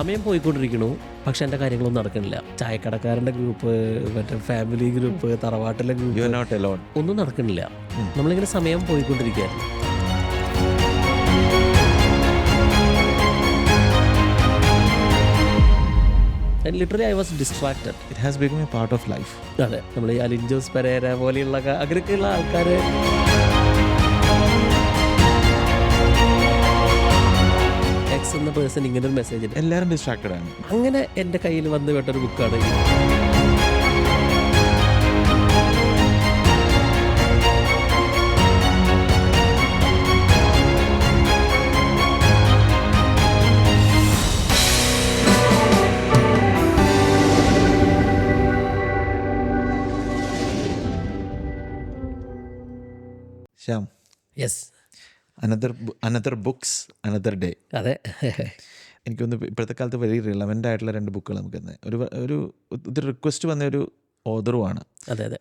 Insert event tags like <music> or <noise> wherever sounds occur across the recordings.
സമയം പോയിക്കൊണ്ടിരിക്കണു. പക്ഷെ എന്റെ കാര്യങ്ങളൊന്നും നടക്കണില്ല. ചായക്കടക്കാരന്റെ ഗ്രൂപ്പ് മറ്റേ ഫാമിലി ഗ്രൂപ്പ് തറവാട്ടിലെ ഗ്രൂപ്പ് ഒന്നും നടക്കണില്ല. നമ്മളിങ്ങനെ സമയം പോയിക്കൊണ്ടിരിക്കുകയായിരുന്നു. Literally I was distracted it has become a part of life അതെ നമ്മൾ ഈ അലിൻജോസ് പെരേര പോലെയുള്ള അങ്ങനെയൊക്കെയുള്ള ആൾക്കാർ എക്സ് എന്ന പേഴ്സൺ ഇങ്ങനെ ഒരു മെസ്സേജ് എല്ലാവരും ഡിസ്ട്രാക്റ്റഡ് ആണ്. അങ്ങനെ എന്റെ കയ്യിൽ വന്ന് കേട്ടൊരു ബുക്കാണ് Shyam. Yes another another books another day അതെ. എനിക്കൊന്ന് ഇപ്പോഴത്തെ കാലത്ത് വെരി റിലവന്റ് ആയിട്ടുള്ള രണ്ട് ബുക്കുകൾ നമുക്ക് തന്നെ ഒരു ഒരു ഇത് റിക്വസ്റ്റ് വന്ന ഒരു ഓദറുമാണ്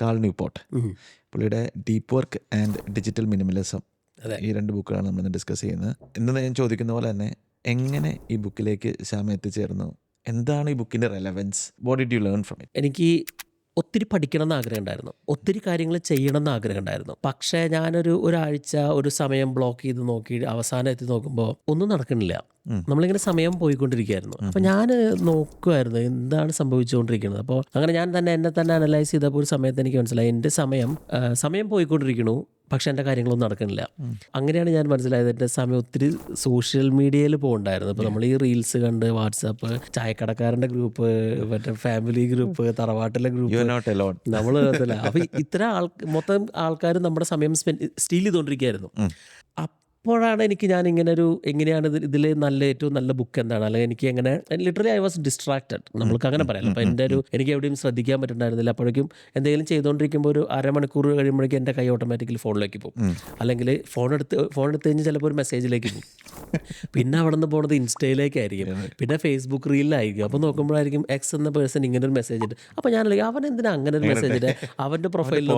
കാൾ ന്യൂ പോട്ട് ഉം. പുള്ളിയുടെ deep work and digital minimalism. ഈ രണ്ട് ബുക്കുകളാണ് നമ്മൾ ഡിസ്കസ് ചെയ്യുന്നത്. ഇന്ന് ഞാൻ ചോദിക്കുന്ന പോലെ തന്നെ എങ്ങനെ ഈ ബുക്കിലേക്ക് ശ്യാമ എത്തിച്ചേർന്നു? എന്താണ് ഈ ബുക്കിന്റെ relevance what did you learn from it എനിക്ക് ഒത്തിരി പഠിക്കണം എന്ന് ആഗ്രഹം ഉണ്ടായിരുന്നു ഒത്തിരി കാര്യങ്ങൾ ചെയ്യണം എന്ന് ആഗ്രഹം ഉണ്ടായിരുന്നു പക്ഷേ ഞാനൊരു ഒരാഴ്ച ഒരു സമയം ബ്ലോക്ക് ചെയ്ത് നോക്കി അവസാനം എത്തി നോക്കുമ്പോൾ ഒന്നും നടക്കണില്ല. നമ്മളിങ്ങനെ സമയം പോയിക്കൊണ്ടിരിക്കുകയായിരുന്നു. അപ്പോൾ ഞാൻ നോക്കുമായിരുന്നു എന്താണ് സംഭവിച്ചുകൊണ്ടിരിക്കുന്നത്. അപ്പോൾ അങ്ങനെ ഞാൻ തന്നെ എന്നെ തന്നെ അനലൈസ് ചെയ്തപ്പോൾ ഒരു സമയത്ത് എനിക്ക് മനസ്സിലായി. എന്റെ സമയം സമയം പോയിക്കൊണ്ടിരിക്കണു പക്ഷെ എന്റെ കാര്യങ്ങളൊന്നും നടക്കുന്നില്ല. അങ്ങനെയാണ് ഞാൻ മനസ്സിലായത്. എന്റെ സമയം ഒത്തിരി സോഷ്യൽ മീഡിയയിൽ പോകണ്ടായിരുന്നു. അപ്പോൾ നമ്മൾ ഈ റീൽസ് കണ്ട് വാട്സാപ്പ് ചായക്കടക്കാരന്റെ ഗ്രൂപ്പ് മറ്റേ ഫാമിലി ഗ്രൂപ്പ് തറവാട്ടിലെ ഗ്രൂപ്പ് നമ്മൾ അപ്പോൾ ഇത്ര ആൾ മൊത്തം ആൾക്കാർ നമ്മുടെ സമയം സ്പെൻഡ് സ്റ്റീൽ ചെയ്തുകൊണ്ടിരിക്കുകയായിരുന്നു. അപ്പോഴാണ് എനിക്ക് ഞാൻ ഇങ്ങനെ ഒരു എങ്ങനെയാണ് ഇത് ഇതിൽ നല്ല ഏറ്റവും നല്ല ബുക്ക് എന്താണ്? അല്ലെങ്കിൽ എനിക്ക് എങ്ങനെ ലിറ്ററലി ഐ വാസ് ഡിസ്ട്രാക്റ്റഡ് നമ്മൾക്ക് അങ്ങനെ പറയാം. അപ്പോൾ എന്റെ ഒരു എനിക്ക് എവിടെയും ശ്രദ്ധിക്കാൻ പറ്റുന്നുണ്ടായിരുന്നില്ല അപ്പോഴേക്കും എന്തെങ്കിലും ചെയ്തുകൊണ്ടിരിക്കുമ്പോൾ ഒരു അരമണിക്കൂർ കഴിയുമ്പോഴേക്കും എന്റെ കൈ ഓട്ടോമാറ്റിക്കലി ഫോണിലേക്ക് പോകും. അല്ലെങ്കിൽ ഫോൺ എടുത്ത് ഫോൺ എടുത്ത് കഴിഞ്ഞ് ചിലപ്പോൾ ഒരു മെസ്സേജിലേക്ക് പോകും. <laughs> പിന്നെ അവിടെ നിന്ന് പോകുന്നത് ഇൻസ്റ്റയിലേക്കായിരിക്കും. പിന്നെ ഫേസ്ബുക്ക് റീലിലായിരിക്കും അപ്പോൾ നോക്കുമ്പോഴായിരിക്കും എക്സ് എന്ന പേഴ്സൺ ഇങ്ങനെ ഒരു മെസ്സേജ് ഇട്ട്. അപ്പോൾ ഞാൻ അവൻ എന്തിനാ അങ്ങനെ ഒരു മെസ്സേജ് ഇട്ട് അവന്റെ പ്രൊഫൈലിൽ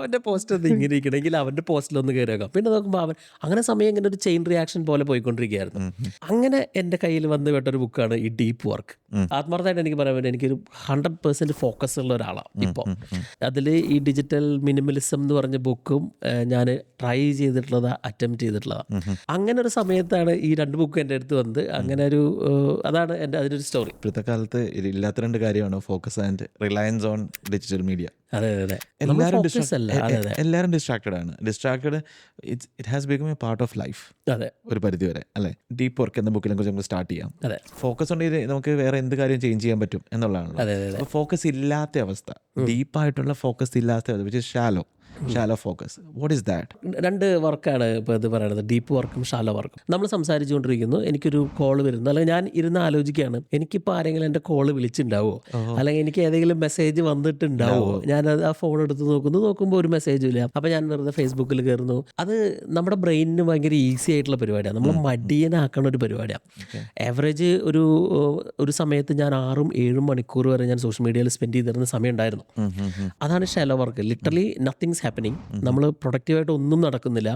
അവന്റെ പോസ്റ്റ് ഒന്ന് ഇങ്ങനെ ഇരിക്കണമെങ്കിൽ അവന്റെ പോസ്റ്റിലൊന്ന് കയറി വെക്കാം പിന്നെ നോക്കുമ്പോൾ അവൻ അങ്ങനെ സമയം ഇങ്ങനെ ഒരു ചെയിൻ റിയാക്ഷൻ പോലെ പോയിക്കൊണ്ടിരിക്കുകയായിരുന്നു. അങ്ങനെ എന്റെ കയ്യിൽ വന്ന് ഒരു ബുക്കാണ് ഈ ഡീപ്പ് വർക്ക് ആത്മാർത്ഥമായിട്ട് എനിക്ക് പറയാൻ പറ്റും എനിക്കൊരു ഹൺഡ്രഡ് പെർസെന്റ് ഫോക്കസ് ഉള്ള ഒരാളാണ് ഇപ്പോൾ അതിൽ ഈ ഡിജിറ്റൽ മിനിമലിസം എന്ന് പറഞ്ഞ ബുക്കും ഞാൻ ട്രൈ ചെയ്തിട്ടുള്ളത് അറ്റംപ്റ്റ് ചെയ്തിട്ടുള്ളതാണ് അങ്ങനെ ഒരു സമയത്താണ് ഈ രണ്ട് ബുക്കും എന്റെ അടുത്ത് വന്നത്. അങ്ങനെ ഒരു അതാണ് എന്റെ അതിനൊരു സ്റ്റോറി ഇപ്പോഴത്തെ കാലത്ത് ഇല്ലാത്ത രണ്ട് കാര്യമാണ്? Focus and reliance on digital media അതെ അതെ എല്ലാവരും എല്ലാവരും ഡിസ്ട്രാക്റ്റഡ് ആണ്. Distracted it's it has become a part of life അതെ. ഒരു പരിധി വരെ അല്ലെ? ഡീപ്പ് വർക്ക് എന്ന ബുക്കിനെ കുറിച്ച് നമുക്ക് സ്റ്റാർട്ട് ചെയ്യാം. അതെ. ഫോക്കസ് ഉണ്ടെങ്കിൽ നമുക്ക് വേറെ എന്ത് കാര്യം ചേഞ്ച് ചെയ്യാൻ പറ്റും എന്നുള്ളതാണ് ഫോക്കസ് ഇല്ലാത്ത അവസ്ഥ. ഡീപ്പായിട്ടുള്ള ഫോക്കസ് ഇല്ലാത്ത അവസ്ഥ shallow shallow focus what is that രണ്ട് വർക്കാണ് ഇപ്പോൾ ഇത് പറയുന്നത് ഡീപ്പ് വർക്കും ഷാലോ വർക്കും നമ്മൾ സംസാരിച്ചുകൊണ്ടിരിക്കുന്നു. എനിക്കൊരു കോൾ വരുന്നു. അല്ലെങ്കിൽ ഞാൻ ഇരുന്ന് ആലോചിക്കുകയാണ്. എനിക്കിപ്പോൾ ആരെങ്കിലും എന്റെ കോൾ വിളിച്ചിട്ടുണ്ടാവോ? അല്ലെങ്കിൽ എനിക്ക് ഏതെങ്കിലും മെസ്സേജ് വന്നിട്ടുണ്ടാവോ? ഞാൻ ആ ഫോൺ എടുത്ത് നോക്കുന്നു. നോക്കുമ്പോൾ ഒരു മെസ്സേജും ഇല്ല. അപ്പോൾ ഞാൻ വെറുതെ ഫേസ്ബുക്കിൽ കയറുന്നു. അത് നമ്മുടെ ബ്രെയിനിന് ഭയങ്കര ഈസി ആയിട്ടുള്ള പരിപാടിയാണ്. നമ്മൾ മടിയനാക്കണ ഒരു പരിപാടിയാണ്. ആവറേജ് ഒരു ഒരു സമയത്ത് ഞാൻ ആറും ഏഴും മണിക്കൂർ വരെ ഞാൻ സോഷ്യൽ മീഡിയയിൽ സ്പെൻഡ് ചെയ്തിരുന്ന സമയം ഉണ്ടായിരുന്നു. അതാണ് shallow work literally nothings happening നമ്മൾ പ്രൊഡക്റ്റീവായിട്ട് ഒന്നും നടക്കുന്നില്ല.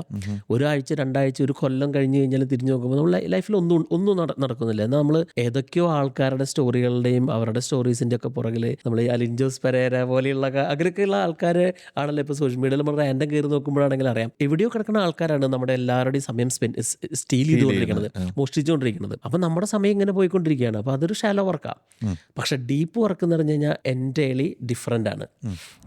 ഒരാഴ്ച രണ്ടാഴ്ച ഒരു കൊല്ലം കഴിഞ്ഞ് കഴിഞ്ഞാൽ തിരിഞ്ഞു നോക്കുമ്പോൾ നമ്മൾ ലൈഫിൽ ഒന്നും ഒന്നും നടക്കുന്നില്ല. എന്നാൽ നമ്മൾ ഏതൊക്കെയോ ആൾക്കാരുടെ സ്റ്റോറികളുടെയും അവരുടെ സ്റ്റോറീസിന്റെ ഒക്കെ പുറകിൽ നമ്മൾ അലിൻജോസ് പെരേര പോലെയുള്ള അങ്ങനെയൊക്കെയുള്ള ആൾക്കാർ ആണല്ലോ ഇപ്പോൾ സോഷ്യൽ മീഡിയയിൽ നമ്മൾ റാൻഡം കയറി നോക്കുമ്പോഴാണെങ്കിൽ അറിയാം. എവിടെയോ കിടക്കുന്ന ആൾക്കാരാണ് നമ്മുടെ എല്ലാവരുടെയും സമയം സ്പെൻഡ് സ്റ്റീൽ ചെയ്തുകൊണ്ടിരിക്കുന്നത് മോഷ്ടിച്ചുകൊണ്ടിരിക്കുന്നത്. അപ്പം നമ്മുടെ സമയം ഇങ്ങനെ പോയിക്കൊണ്ടിരിക്കുകയാണ്. അപ്പോൾ അതൊരു ഷാലോ വർക്കാണ് പക്ഷേ ഡീപ്പ് വർക്ക് എന്ന് പറഞ്ഞു കഴിഞ്ഞാൽ എന്റെ ഡിഫറെന്റ് ആണ്.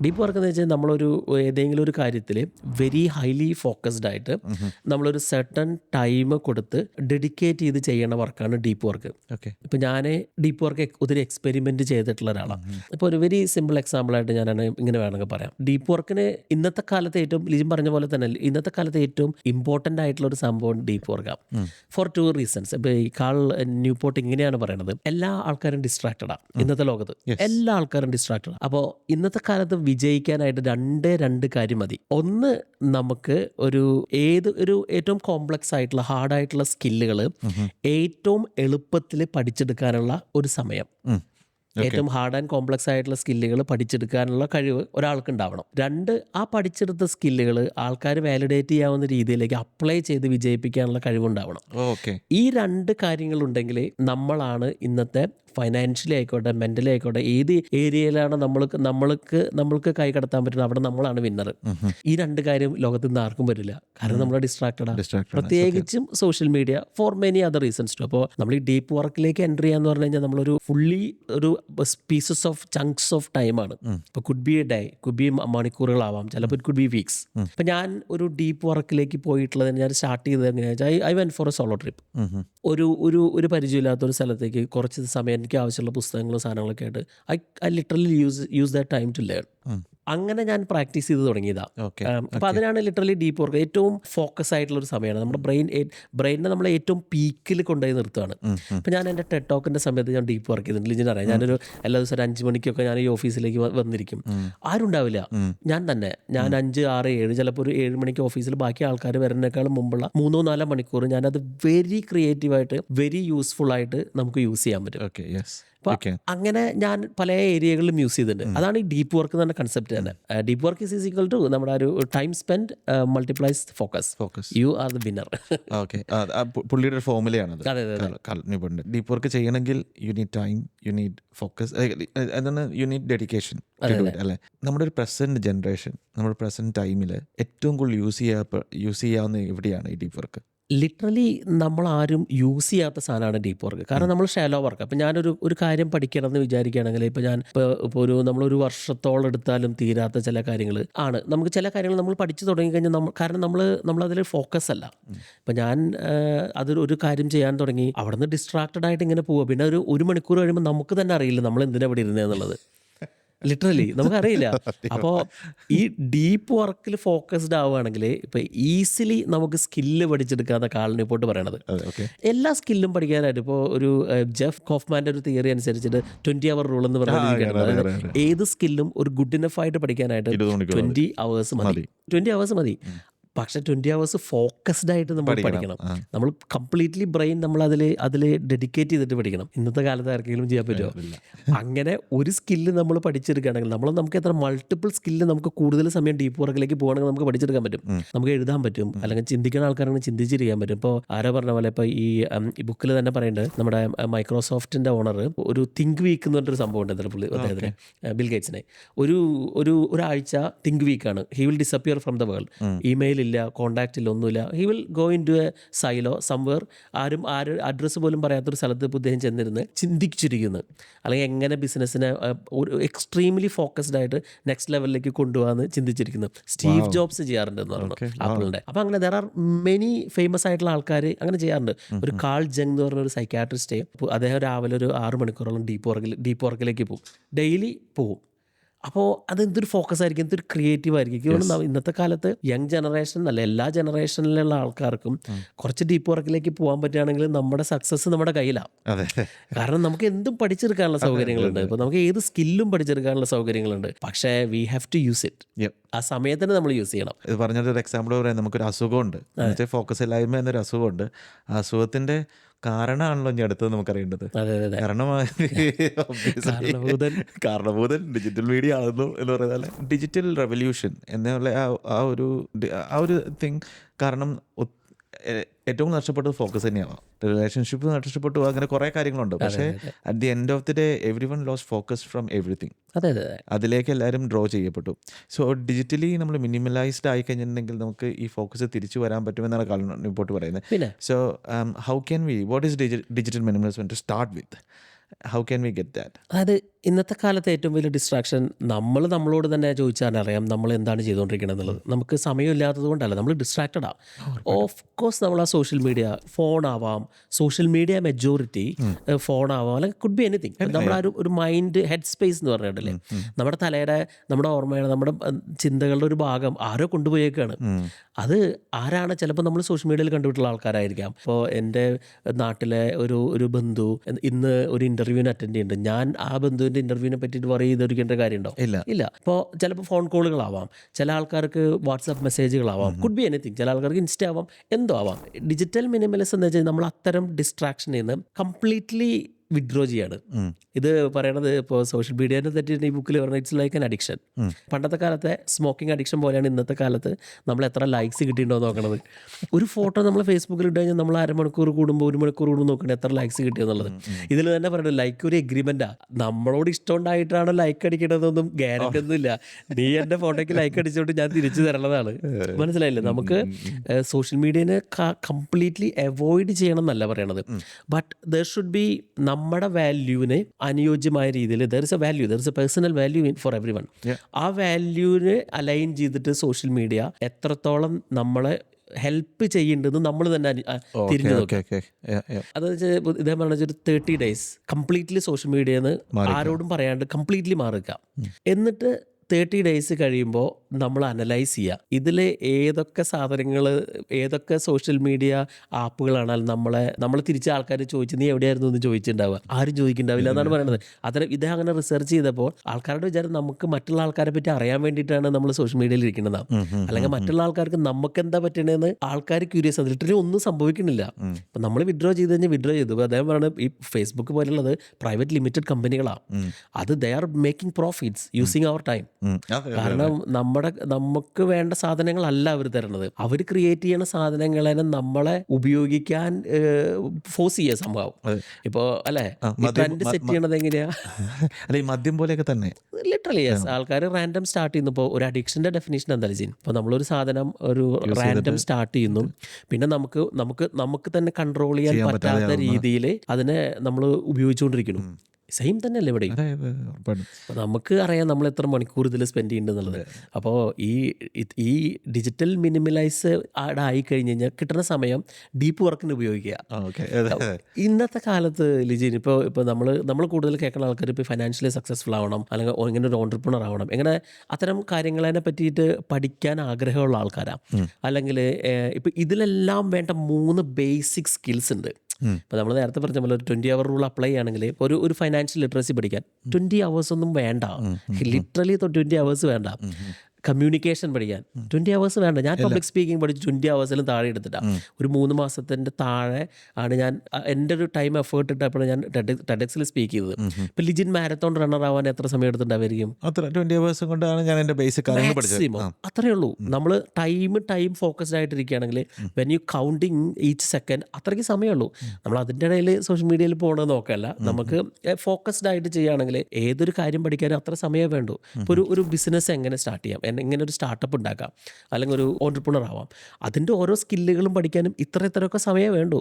ഡീപ്പ് വർക്ക് എന്ന് വെച്ചാൽ നമ്മളൊരു ഏതെങ്കിലും ഒരു കാര്യത്തിൽ വെരി ഹൈലി ഫോക്കസ്ഡ് ആയിട്ട് നമ്മളൊരു സെർട്ടൺ ടൈം കൊടുത്ത് ഡെഡിക്കേറ്റ് ചെയ്ത് ചെയ്യണ വർക്കാണ് ഡീപ്പ് വർക്ക് ഓക്കെ ഇപ്പം ഞാൻ ഡീപ്പ് വർക്ക് ഒത്തിരി എക്സ്പെരിമെന്റ് ചെയ്തിട്ടുള്ള ഒരാളാണ് ഇപ്പോൾ ഒരു വെരി സിമ്പിൾ എക്സാമ്പിൾ ആയിട്ട് ഞാൻ ഇങ്ങനെ വേണമെങ്കിൽ പറയാം. ഡീപ്പ് വർക്കിന് ഇന്നത്തെ കാലത്ത് ഏറ്റവും ലിജിൻ പറഞ്ഞ പോലെ തന്നെ ഇന്നത്തെ കാലത്ത് ഏറ്റവും ഇമ്പോർട്ടന്റ് ആയിട്ടുള്ള ഒരു സംഭവം ഡീപ്പ് വർക്കാണ് ഫോർ ടു റീസൺസ് ഇപ്പോൾ ഈ കാൾ ന്യൂപോർട്ട് ഇങ്ങനെയാണ് പറയുന്നത് എല്ലാ ആൾക്കാരും ഡിസ്ട്രാക്റ്റഡാണ് ഇന്നത്തെ ലോകത്ത്. എല്ലാ ആൾക്കാരും ഡിസ്ട്രാക്റ്റഡ് അപ്പോൾ ഇന്നത്തെ കാലത്ത് വിജയിക്കാനായിട്ട് രണ്ടേ രണ്ട് കാര്യം മതി. ഒന്ന് നമുക്ക് ഒരു ഏത് ഒരു ഏറ്റവും കോംപ്ലക്സ് ആയിട്ടുള്ള ഹാർഡായിട്ടുള്ള സ്കില്ലുകൾ ഏറ്റവും എളുപ്പത്തിൽ പഠിച്ചെടുക്കാനുള്ള ഒരു സമയം. ഏറ്റവും ഹാർഡ് ആൻഡ് കോംപ്ലക്സ് ആയിട്ടുള്ള സ്കില്ലുകൾ പഠിച്ചെടുക്കാനുള്ള കഴിവ് ഒരാൾക്ക് ഉണ്ടാവണം രണ്ട് ആ പഠിച്ചെടുത്ത സ്കില്ലുകൾ ആൾക്കാർ വാലിഡേറ്റ് ചെയ്യാവുന്ന രീതിയിലേക്ക് അപ്ലൈ ചെയ്ത് വിജയിപ്പിക്കാനുള്ള കഴിവുണ്ടാവണം. ഓക്കെ. ഈ രണ്ട് കാര്യങ്ങളുണ്ടെങ്കിൽ നമ്മളാണ് ഇന്നത്തെ ഫൈനാൻഷ്യലി ആയിക്കോട്ടെ മെന്റലി ആയിക്കോട്ടെ ഏത് ഏരിയയിലാണ് നമ്മൾക്ക് നമ്മൾക്ക് നമ്മൾക്ക് കൈ കടത്താൻ പറ്റുന്നത്? അവിടെ നമ്മളാണ് വിന്നർ ഈ രണ്ട് കാര്യം ലോകത്ത് നിന്ന് ആർക്കും വരില്ല. കാരണം നമ്മൾ ഡിസ്ട്രാക്റ്റഡ് പ്രത്യേകിച്ചും social media for many other reasons to അപ്പോൾ നമ്മൾ ഈ ഡീപ്പ് വർക്കിലേക്ക് എന്റർ ചെയ്യാന്ന് പറഞ്ഞു കഴിഞ്ഞാൽ നമ്മളൊരു ഫുള്ളി ഒരു പീസസ് ഓഫ് ചങ്ക്സ് ഓഫ് ടൈമാണ് ഇപ്പോൾ could be a day could be മണിക്കൂറുകളാവാം ചിലപ്പോൾ ഇറ്റ് കുഡ് ബി വീക്സ് അപ്പൊ ഞാൻ ഒരു ഡീപ്പ് വർക്കിലേക്ക് പോയിട്ടുള്ളത് ഞാൻ സ്റ്റാർട്ട് ചെയ്തത് എങ്ങനെയാണെന്ന് വെച്ചാൽ I when for a solo trip ഒരു ഒരു ഒരു പരിചയമില്ലാത്ത ഒരു സ്ഥലത്തേക്ക് കുറച്ച് സമയം എനിക്ക് ആവശ്യമുള്ള പുസ്തകങ്ങളും സാധനങ്ങളൊക്കെ ആയിട്ട് I I literally use use that time to learn. അങ്ങനെ ഞാൻ പ്രാക്ടീസ് ചെയ്ത് തുടങ്ങിയതാണ് അപ്പോൾ അപ്പൊ അതിനാണ് ലിറ്ററലി ഡീപ്പ് വർക്ക് ഏറ്റവും ഫോക്കസ് ആയിട്ടുള്ള ഒരു സമയമാണ്. നമ്മുടെ ബ്രെയിൻ ബ്രെയിനിനെ നമ്മൾ ഏറ്റവും പീക്കിൽ കൊണ്ടുപോയി നിർത്തുകയാണ് അപ്പൊ ഞാൻ എന്റെ ടെക്ടോക്കിന്റെ സമയത്ത് ഞാൻ ഡീപ്പ് വർക്ക് ചെയ്തിട്ടുണ്ട്. ലിജിൻ അറിയാം. ഞാനൊരു എല്ലാ ദിവസവും ഒരു അഞ്ച് മണിക്കൊക്കെ ഞാൻ ഈ ഓഫീസിലേക്ക് വന്നിരിക്കും. ആരുണ്ടാവില്ല. ഞാൻ തന്നെ. ഞാൻ അഞ്ച് ആറ് ഏഴ് ചിലപ്പോൾ ഒരു ഏഴ് മണിക്ക് ഓഫീസിൽ ബാക്കി ആൾക്കാർ വരുന്നേക്കാളും മുമ്പുള്ള മൂന്നോ നാലോ മണിക്കൂർ ഞാനത് വെരി ക്രിയേറ്റീവായിട്ട് വെരി യൂസ്ഫുൾ ആയിട്ട് നമുക്ക് യൂസ് ചെയ്യാൻ പറ്റും. ഓക്കെ അപ്പൊ അങ്ങനെ ഞാൻ പല ഏരിയകളിലും യൂസ് ചെയ്തിട്ടുണ്ട്. അതാണ് ഈ ഡീപ്പ് വർക്ക് എന്ന് പറഞ്ഞ കൺസെപ്റ്റ് തന്നെ. Deep work is equal to നമ്മുടെ ഒരു time spend multiplies focus focus you are the winner okay പുള്ളിയുടെ ഫോമിലാണ് ഫോർമുലയാണത് അതെ ഡീപ്പ് വർക്ക് ചെയ്യണമെങ്കിൽ you need time you need focus എന്താണ്? യു നീഡ് ഡെഡിക്കേഷൻ അല്ലേ? നമ്മുടെ ഒരു പ്രസന്റ് ജനറേഷൻ നമ്മുടെ പ്രസന്റ് ടൈമിൽ ഏറ്റവും കൂടുതൽ യൂസ് ചെയ്യാ യൂസ് ചെയ്യാവുന്ന എവിടെയാണ് ഈ ഡീപ്പ് വർക്ക് ലിറ്ററലി നമ്മൾ ആരും യൂസ് ചെയ്യാത്ത സാധനമാണ് ഡീപ്പ് വർക്ക് കാരണം നമ്മൾ ഷാലോ വർക്ക് അപ്പം ഞാനൊരു ഒരു കാര്യം പഠിക്കണം എന്ന് വിചാരിക്കുകയാണെങ്കിൽ ഇപ്പോൾ ഞാൻ ഇപ്പോൾ ഇപ്പോൾ ഒരു നമ്മളൊരു വർഷത്തോളം എടുത്താലും തീരാത്ത ചില കാര്യങ്ങൾ ആണ്. നമുക്ക് ചില കാര്യങ്ങൾ നമ്മൾ പഠിച്ചു തുടങ്ങിക്കഴിഞ്ഞാൽ നമ്മൾ കാരണം നമ്മൾ നമ്മളതിൽ ഫോക്കസ് അല്ല. ഇപ്പം ഞാൻ അതൊരു ഒരു കാര്യം ചെയ്യാൻ തുടങ്ങി. അവിടെ നിന്ന് ഡിസ്ട്രാക്റ്റഡ് ആയിട്ട് ഇങ്ങനെ പോവുക പിന്നെ ഒരു ഒരു മണിക്കൂർ കഴിയുമ്പോൾ നമുക്ക് തന്നെ അറിയില്ല നമ്മൾ എന്തിനാണ് ഇവിടെ ഇരുന്നതെന്നുള്ളത് ലിറ്ററലി <laughs> നമുക്കറിയില്ല. അപ്പോൾ ഈ ഡീപ്പ് വർക്കിൽ ഫോക്കസ്ഡ് ആവുകയാണെങ്കിൽ ഇപ്പോൾ ഈസിലി നമുക്ക് സ്കില്ല് പഠിച്ചെടുക്കാന്ന കാളിനെ പോട്ട് പറയണത്. എല്ലാ സ്കില്ലും പഠിക്കാനായിട്ട് ഇപ്പോൾ ഒരു ജെഫ് കോഫ്മാന്റെ ഒരു തിയറി അനുസരിച്ചിട്ട് ട്വന്റി അവർ റൂൾ എന്ന് അറിയാം, ഏത് സ്കില്ലും ഒരു ഗുഡ് ഇനഫ് ആയിട്ട് പഠിക്കാനായിട്ട് ട്വന്റി അവേഴ്സ് മതി. ട്വന്റി അവേഴ്സ് മതി. പക്ഷെ ട്വന്റി അവേഴ്സ് ഫോക്കസ്ഡ് ആയിട്ട് നമ്മൾ പഠിക്കണം. നമ്മൾ കംപ്ലീറ്റ്ലി ബ്രെയിൻ നമ്മൾ അതിൽ അതിൽ ഡെഡിക്കേറ്റ് ചെയ്തിട്ട് പഠിക്കണം. ഇന്നത്തെ കാലത്ത് ആർക്കെങ്കിലും ചെയ്യാൻ പറ്റുമോ അങ്ങനെ ഒരു സ്കില്ല് നമ്മൾ പഠിച്ചെടുക്കുകയാണെങ്കിൽ നമ്മൾ നമുക്ക് എത്ര മൾട്ടിപ്പിൾ സ്കില്ല് നമുക്ക് കൂടുതൽ സമയം ഡീപ്പ് വർക്കിലേക്ക് പോകണമെങ്കിൽ നമുക്ക് പഠിച്ചെടുക്കാൻ പറ്റും. നമുക്ക് എഴുതാൻ പറ്റും. അല്ലെങ്കിൽ ചിന്തിക്കുന്ന ആൾക്കാരാണെങ്കിൽ ചിന്തിച്ചിരിക്കാൻ പറ്റും. ഇപ്പോൾ ആരോ പറഞ്ഞ പോലെ ഇപ്പോൾ ഈ ബുക്കിൽ തന്നെ പറയുന്നുണ്ട് നമ്മുടെ മൈക്രോസോഫ്റ്റിന്റെ ഓണർ ഒരു തിങ്ക് വീക്ക് എന്ന് പറഞ്ഞൊരു സംഭവം ഉണ്ട് പുള്ളി അദ്ദേഹത്തിന് ബിൽ ഗേറ്റ്സിനെ ഒരു ഒരു ഒരാഴ്ച think വീക്കാണ് he will disappear from the world email ഇല്ല കോൺടാക്റ്റ് ഇല്ല ഒന്നുമില്ല. He will go into a silo somewhere ആരും ആര് അഡ്രസ്സ് പോലും പറയാത്തൊരു സ്ഥലത്ത് ഇപ്പോൾ ഇദ്ദേഹം ചെന്നിരുന്ന് ചിന്തിച്ചിരിക്കുന്നു. അല്ലെങ്കിൽ എങ്ങനെ ബിസിനസ്സിനെ ഒരു എക്സ്ട്രീംലി ഫോക്കസ്ഡ് ആയിട്ട് നെക്സ്റ്റ് ലെവലിലേക്ക് കൊണ്ടുപോകാന്ന് ചിന്തിച്ചിരിക്കുന്നു. സ്റ്റീവ് ജോബ്സ് ചെയ്യാറുണ്ട് എന്ന് പറഞ്ഞു ആപ്പിളിന്റെ. അപ്പോൾ അങ്ങനെ ദർ ആർ മെനി ഫേമസ് ആയിട്ടുള്ള ആൾക്കാർ അങ്ങനെ ചെയ്യാറുണ്ട്. ഒരു കാൾ ജങ് എന്ന് പറഞ്ഞ ഒരു സൈക്കാട്രിസ്റ്റ് അദ്ദേഹം രാവിലെ ഒരു ആറ് മണിക്കൂറോളം ഡീപ്പ് വർക്കിൽ ഡീപ്പ് വർക്കിലേക്ക് പോകും. ഡെയിലി പോകും. അപ്പോൾ അത് എന്തൊരു ഫോക്കസ് ആയിരിക്കും? എന്തൊരു ക്രിയേറ്റീവ് ആയിരിക്കും? തോന്നുന്നു ഇന്നത്തെ കാലത്ത് യങ് ജനറേഷൻ അല്ല എല്ലാ ജനറേഷനിലുള്ള ആൾക്കാർക്കും കുറച്ച് ഡീപ്പ് വർക്കിലേക്ക് പോകാൻ പറ്റുകയാണെങ്കിൽ നമ്മുടെ സക്സസ് നമ്മുടെ കയ്യിലാണ്. അതെ. കാരണം നമുക്ക് എന്തും പഠിച്ചെടുക്കാനുള്ള സൗകര്യങ്ങളുണ്ട്. ഇപ്പോൾ നമുക്ക് ഏത് സ്കില്ലും പഠിച്ചെടുക്കാനുള്ള സൗകര്യങ്ങളുണ്ട്. പക്ഷേ we have to use it. ആ സമയത്തിന് നമ്മൾ യൂസ് ചെയ്യണം. ഇത് പറഞ്ഞൊരു ഒരു എക്സാമ്പിൾ പറയാം. നമുക്കൊരു അസുഖമുണ്ട്. ഫോക്കസ് ഇല്ലായ്മ എന്നൊരു അസുഖമുണ്ട്. ആ അസുഖത്തിന്റെ കാരണമാണല്ലോ ഇനി അടുത്തത് നമുക്കറിയേണ്ടത്. കാരണം <laughs> കാരണഭൂതൻ. ഡിജിറ്റൽ മീഡിയ ആകുന്നു എന്ന് പറയുന്നത് ഡിജിറ്റൽ റെവല്യൂഷൻ എന്നുള്ള ആ ഒരു ആ ഒരു തിങ് കാരണം ഏറ്റവും നഷ്ടപ്പെട്ടത് ഫോക്കസ് തന്നെയാണ്. റിലേഷൻഷിപ്പ് നഷ്ടപ്പെട്ടു അങ്ങനെ കുറേ കാര്യങ്ങളുണ്ട്. പക്ഷേ at the end of the day everyone lose focus from everything അതെ അതിലേക്ക് എല്ലാവരും ഡ്രോ ചെയ്യപ്പെട്ടു. സോ ഡിജിറ്റലി നമ്മൾ മിനിമലൈസ്ഡ് ആയി കഴിഞ്ഞിട്ടുണ്ടെങ്കിൽ നമുക്ക് ഈ ഫോക്കസ് തിരിച്ചു വരാൻ പറ്റുമെന്നാണ് കാലം റിപ്പോർട്ട് പറയുന്നത്. So how can we what is digital minimalism to start with how can we get that അതായത് ഇന്നത്തെ കാലത്തെ ഏറ്റവും വലിയ ഡിസ്ട്രാക്ഷൻ നമ്മൾ നമ്മളോട് തന്നെ ചോദിച്ചാൽ അറിയാം നമ്മൾ എന്താണ് ചെയ്തുകൊണ്ടിരിക്കുന്നത് എന്നുള്ളത്. നമുക്ക് സമയമില്ലാത്തത് കൊണ്ടല്ല നമ്മൾ ഡിസ്ട്രാക്റ്റഡ് ആണ് ഓഫ് കോഴ്സ് നമ്മൾ ആ സോഷ്യൽ മീഡിയ ഫോൺ ആവാം. സോഷ്യൽ മീഡിയ മെജോറിറ്റി ഫോൺ ആവാം. അല്ലെങ്കിൽ കുഡ് ബി എനിത്തിങ് നമ്മുടെ ആ ഒരു മൈൻഡ് ഹെഡ് സ്പേസ് എന്ന് പറഞ്ഞിട്ടില്ലേ? നമ്മുടെ തലയുടെ നമ്മുടെ ഓർമ്മയുടെ നമ്മുടെ ചിന്തകളുടെ ഒരു ഭാഗം ആരോ കൊണ്ടുപോയേക്കാണ്. അത് ആരാണ് ചിലപ്പോൾ നമ്മൾ സോഷ്യൽ മീഡിയയിൽ കണ്ടുപിട്ടുള്ള ആൾക്കാരായിരിക്കാം. ഇപ്പോൾ എന്റെ നാട്ടിലെ ഒരു ഒരു ബന്ധു ഇന്ന് ഒരു ഇന്റർവ്യൂവിന് അറ്റൻഡ് ചെയ്യുന്നുണ്ട്. ഞാൻ ആ ബന്ധുവിന്റെ ഇന്റർവ്യൂവിനെ പറ്റിയിട്ട് വറി ചെയ്തിരിക്കേണ്ട കാര്യമുണ്ടോ? ഇല്ല. ഇല്ല. ഇപ്പോൾ ചിലപ്പോൾ ഫോൺ കോളുകളാവാം ചില ആൾക്കാർക്ക് വാട്സാപ്പ് മെസ്സേജുകളാവാം കുഡ് ബി എനിത്തിങ് ചില ആൾക്കാർക്ക് ഇൻസ്റ്റ ആവാം. എന്തോ ആവാം. ഡിജിറ്റൽ മിനിമലിസം എന്ന് വെച്ചാൽ നമ്മൾ അത്തരം ഡിസ്ട്രാക്ഷനിൽ നിന്ന് കംപ്ലീറ്റ്ലി വിഡ്രോ ചെയ്യാണ്. ഇത് പറയണത് ഇപ്പോൾ സോഷ്യൽ മീഡിയനെ തെറ്റി ഈ ബുക്കിൽ പറഞ്ഞ ഇറ്റ്സ് ലൈക്ക് ആൻ അഡിക്ഷൻ പണ്ടത്തെ കാലത്തെ സ്മോക്കിംഗ് അഡിക്ഷൻ പോലെയാണ് ഇന്നത്തെ കാലത്ത് നമ്മൾ എത്ര ലൈക്സ് കിട്ടിയിട്ടുണ്ടോ നോക്കണത്. ഒരു ഫോട്ടോ നമ്മൾ ഫേസ്ബുക്കിൽ ഇട്ട് കഴിഞ്ഞാൽ നമ്മൾ അരമണിക്കൂർ കൂടുമ്പോൾ ഒരു മണിക്കൂർ കൂടുമ്പോൾ നോക്കണം എത്ര ലൈക്സ് കിട്ടിയെന്നുള്ളത് ഇതിൽ തന്നെ പറയുന്നത് ലൈക്ക് ഒരു എഗ്രിമെന്റാണ് നമ്മളോട് ഇഷ്ടം ഉണ്ടായിട്ടാണ് ലൈക്ക് അടിക്കണതൊന്നും ഗ്യാരണ്ടി ഒന്നുമില്ല. നീ എന്റെ ഫോട്ടോയ്ക്ക് ലൈക്ക് അടിച്ചോണ്ട് ഞാൻ തിരിച്ചു തരണതാണ്. മനസ്സിലായില്ലേ? നമുക്ക് സോഷ്യൽ മീഡിയനെ കംപ്ലീറ്റ്ലി അവോയ്ഡ് ചെയ്യണം എന്നല്ല പറയണത്. ബട്ട് ദർ ഷുഡ് ബി നമ്മുടെ വാല്യൂവിന് അനുയോജ്യമായ രീതിയിൽ there is a value there is a personal value in for everyone ആ വാല്യൂവിന് അലൈൻ ചെയ്തിട്ട് സോഷ്യൽ മീഡിയ എത്രത്തോളം നമ്മളെ ഹെൽപ്പ് ചെയ്യേണ്ടത് നമ്മൾ തന്നെ തിരിഞ്ഞു അതെന്ന് ഓക്കെ ഓക്കെ അത് വെച്ചാൽ ഇതേ പറഞ്ഞ ഒരു thirty days completely social media ആരോടും പറയാണ്ട് കംപ്ലീറ്റ്ലി മാറുക. എന്നിട്ട് തേർട്ടി ഡേയ്സ് കഴിയുമ്പോൾ നമ്മൾ അനലൈസ് ചെയ്യുക ഇതിൽ ഏതൊക്കെ സാധനങ്ങൾ ഏതൊക്കെ സോഷ്യൽ മീഡിയ ആപ്പുകളാണ് നമ്മളെ നമ്മൾ തിരിച്ച ആൾക്കാർ ചോദിച്ചു നീ എവിടെയായിരുന്നു? എന്ന് ചോദിച്ചിട്ടുണ്ടാവുക ആരും ചോദിക്കുന്നുണ്ടാവില്ല എന്നാണ് പറയുന്നത് അത്തരം ഇദ്ദേഹം അങ്ങനെ റിസർച്ച് ചെയ്തപ്പോൾ ആൾക്കാരുടെ വിചാരം നമുക്ക് മറ്റുള്ള ആൾക്കാരെ പറ്റി അറിയാൻ വേണ്ടിയിട്ടാണ് നമ്മൾ സോഷ്യൽ മീഡിയയിൽ ഇരിക്കുന്നത്. അല്ലെങ്കിൽ മറ്റുള്ള ആൾക്കാർക്ക് നമുക്ക് എന്താ പറ്റണേന്ന് ആൾക്കാർ ക്യൂരിയസ് ആണ് ലിറ്ററലി ഒന്നും സംഭവിക്കുന്നില്ല. അപ്പം നമ്മൾ വിഡ്രോ ചെയ്ത് കഴിഞ്ഞാൽ വിഡ്രോ ചെയ്തു. അദ്ദേഹം പറയുന്നത് ഈ ഫേസ്ബുക്ക് പോലുള്ളത് പ്രൈവറ്റ് ലിമിറ്റഡ് കമ്പനികളാണ് അത് they are making profits using our time കാരണം നമ്മുടെ നമുക്ക് വേണ്ട സാധനങ്ങളല്ല അവർ തരുന്നത്. അവർ ക്രിയേറ്റ് ചെയ്യണ സാധനങ്ങളെ നമ്മളെ ഉപയോഗിക്കാൻ ഫോഴ്സ് ചെയ്യുക സംഭവം. ഇപ്പോ അല്ലെ? ട്രെൻഡ് സെറ്റ് ചെയ്യണത് എങ്ങനെയാ? അല്ല മദ്യം പോലെയൊക്കെ തന്നെ. ലിറ്ററലി യെസ് ആൾക്കാർ റാൻഡം സ്റ്റാർട്ട് ചെയ്യുന്നു. ഇപ്പോൾ ഒരു അഡിക്ഷന്റെ ഡെഫിനേഷൻ എന്താ ചെയ്യും ഇപ്പോൾ നമ്മളൊരു സാധനം ഒരു റാൻഡം സ്റ്റാർട്ട് ചെയ്യുന്നു. പിന്നെ നമുക്ക് നമുക്ക് നമുക്ക് തന്നെ കൺട്രോൾ ചെയ്യാൻ പറ്റാത്ത രീതിയിൽ അതിനെ നമ്മൾ ഉപയോഗിച്ചുകൊണ്ടിരിക്കുന്നു. സെയിം തന്നെയല്ലേ ഇവിടെ? നമുക്ക് അറിയാം നമ്മൾ എത്ര മണിക്കൂർ ഇതിൽ സ്പെൻഡ് ചെയ്യുന്നുള്ളത് അപ്പോൾ ഈ ഈ ഡിജിറ്റൽ മിനിമലൈസ് ആയി കഴിഞ്ഞ് കഴിഞ്ഞാൽ കിട്ടുന്ന സമയം ഡീപ്പ് വർക്കിന് ഉപയോഗിക്കുക. ഇന്നത്തെ കാലത്ത് ലിജിൻ ഇപ്പോൾ ഇപ്പോൾ നമ്മൾ നമ്മൾ കൂടുതൽ കേൾക്കുന്ന ആൾക്കാർ ഇപ്പോൾ ഫൈനാൻഷ്യലി സക്സസ്ഫുൾ ആവണം അല്ലെങ്കിൽ ഇങ്ങനെ ഒരു ഓണ്ടർപ്രണർ ആവണം. ഇങ്ങനെ അത്തരം കാര്യങ്ങളെ പറ്റിയിട്ട് പഠിക്കാൻ ആഗ്രഹമുള്ള ആൾക്കാരാണ് അല്ലെങ്കിൽ ഇപ്പോൾ ഇതിലെല്ലാം വേണ്ട മൂന്ന് ബേസിക് സ്കിൽസ് ഉണ്ട്. ഇപ്പോൾ നമ്മൾ നേരത്തെ പറഞ്ഞ പോലെ ഒരു ട്വന്റി അവർ റൂൾ അപ്ലൈ ചെയ്യുകയാണെങ്കിൽ ഒരു ഒരു ഫൈനാൻഷ്യൽ ലിറ്ററസി പഠിക്കാൻ ട്വന്റി അവേഴ്സ് ഒന്നും വേണ്ട. ലിറ്ററലി ട്വന്റി അവേഴ്സ് വേണ്ട. കമ്മ്യൂണിക്കേഷൻ പഠിക്കാൻ. ട്വന്റി അവേഴ്സ് വേണ്ട. ഞാൻ പബ്ലിക് സ്പീക്കിംഗ് പഠിച്ച് ട്വന്റി അവേഴ്സിലും താഴെ എടുത്തിട്ടാണ് ഒരു മൂന്ന് മാസത്തിന്റെ താഴെ ആണ് ഞാൻ എന്റെ ഒരു ടൈം എഫേർട്ട് ഇട്ടപ്പോഴാണ് ഞാൻ ടെഡക്സിൽ സ്പീക്ക് ചെയ്തത്. ഇപ്പം ലിജിൻ മാരത്തോൺ റണ്ണർ ആവാൻ എത്ര സമയം എടുത്തിട്ടുണ്ടായിരിക്കും അത്ര ട്വന്റി അവേഴ്സും കൊണ്ടാണ് ഞാൻ എന്റെ ബേസിക് മാക്സിമം അത്രയേ ഉള്ളൂ. നമ്മൾ time time focused ആയിട്ടിരിക്കുകയാണെങ്കിൽ when you counting each second അത്രയ്ക്ക് സമയമുള്ളൂ. നമ്മൾ അതിന്റെ ഇടയിൽ സോഷ്യൽ മീഡിയയിൽ പോകണമെന്ന് നോക്കല്ല. നമുക്ക് ഫോക്കസ്ഡ് ആയിട്ട് ചെയ്യുകയാണെങ്കിൽ ഏതൊരു കാര്യം പഠിക്കാനും അത്ര സമയമേ വേണ്ടൂ. ഇപ്പോൾ ഒരു ഒരു ബിസിനസ് എങ്ങനെ സ്റ്റാർട്ട് ചെയ്യാം? എങ്ങനെ ഒരു സ്റ്റാർട്ടപ്പ് ഉണ്ടാക്കാം. അല്ലെങ്കിൽ ഒരു ഓണ്ടർപ്രണർ ആവാം. അതിന്റെ ഓരോ സ്കില്ലുകളും പഠിക്കാനും ഇത്ര ഇത്രയൊക്കെ സമയം വേണ്ടു.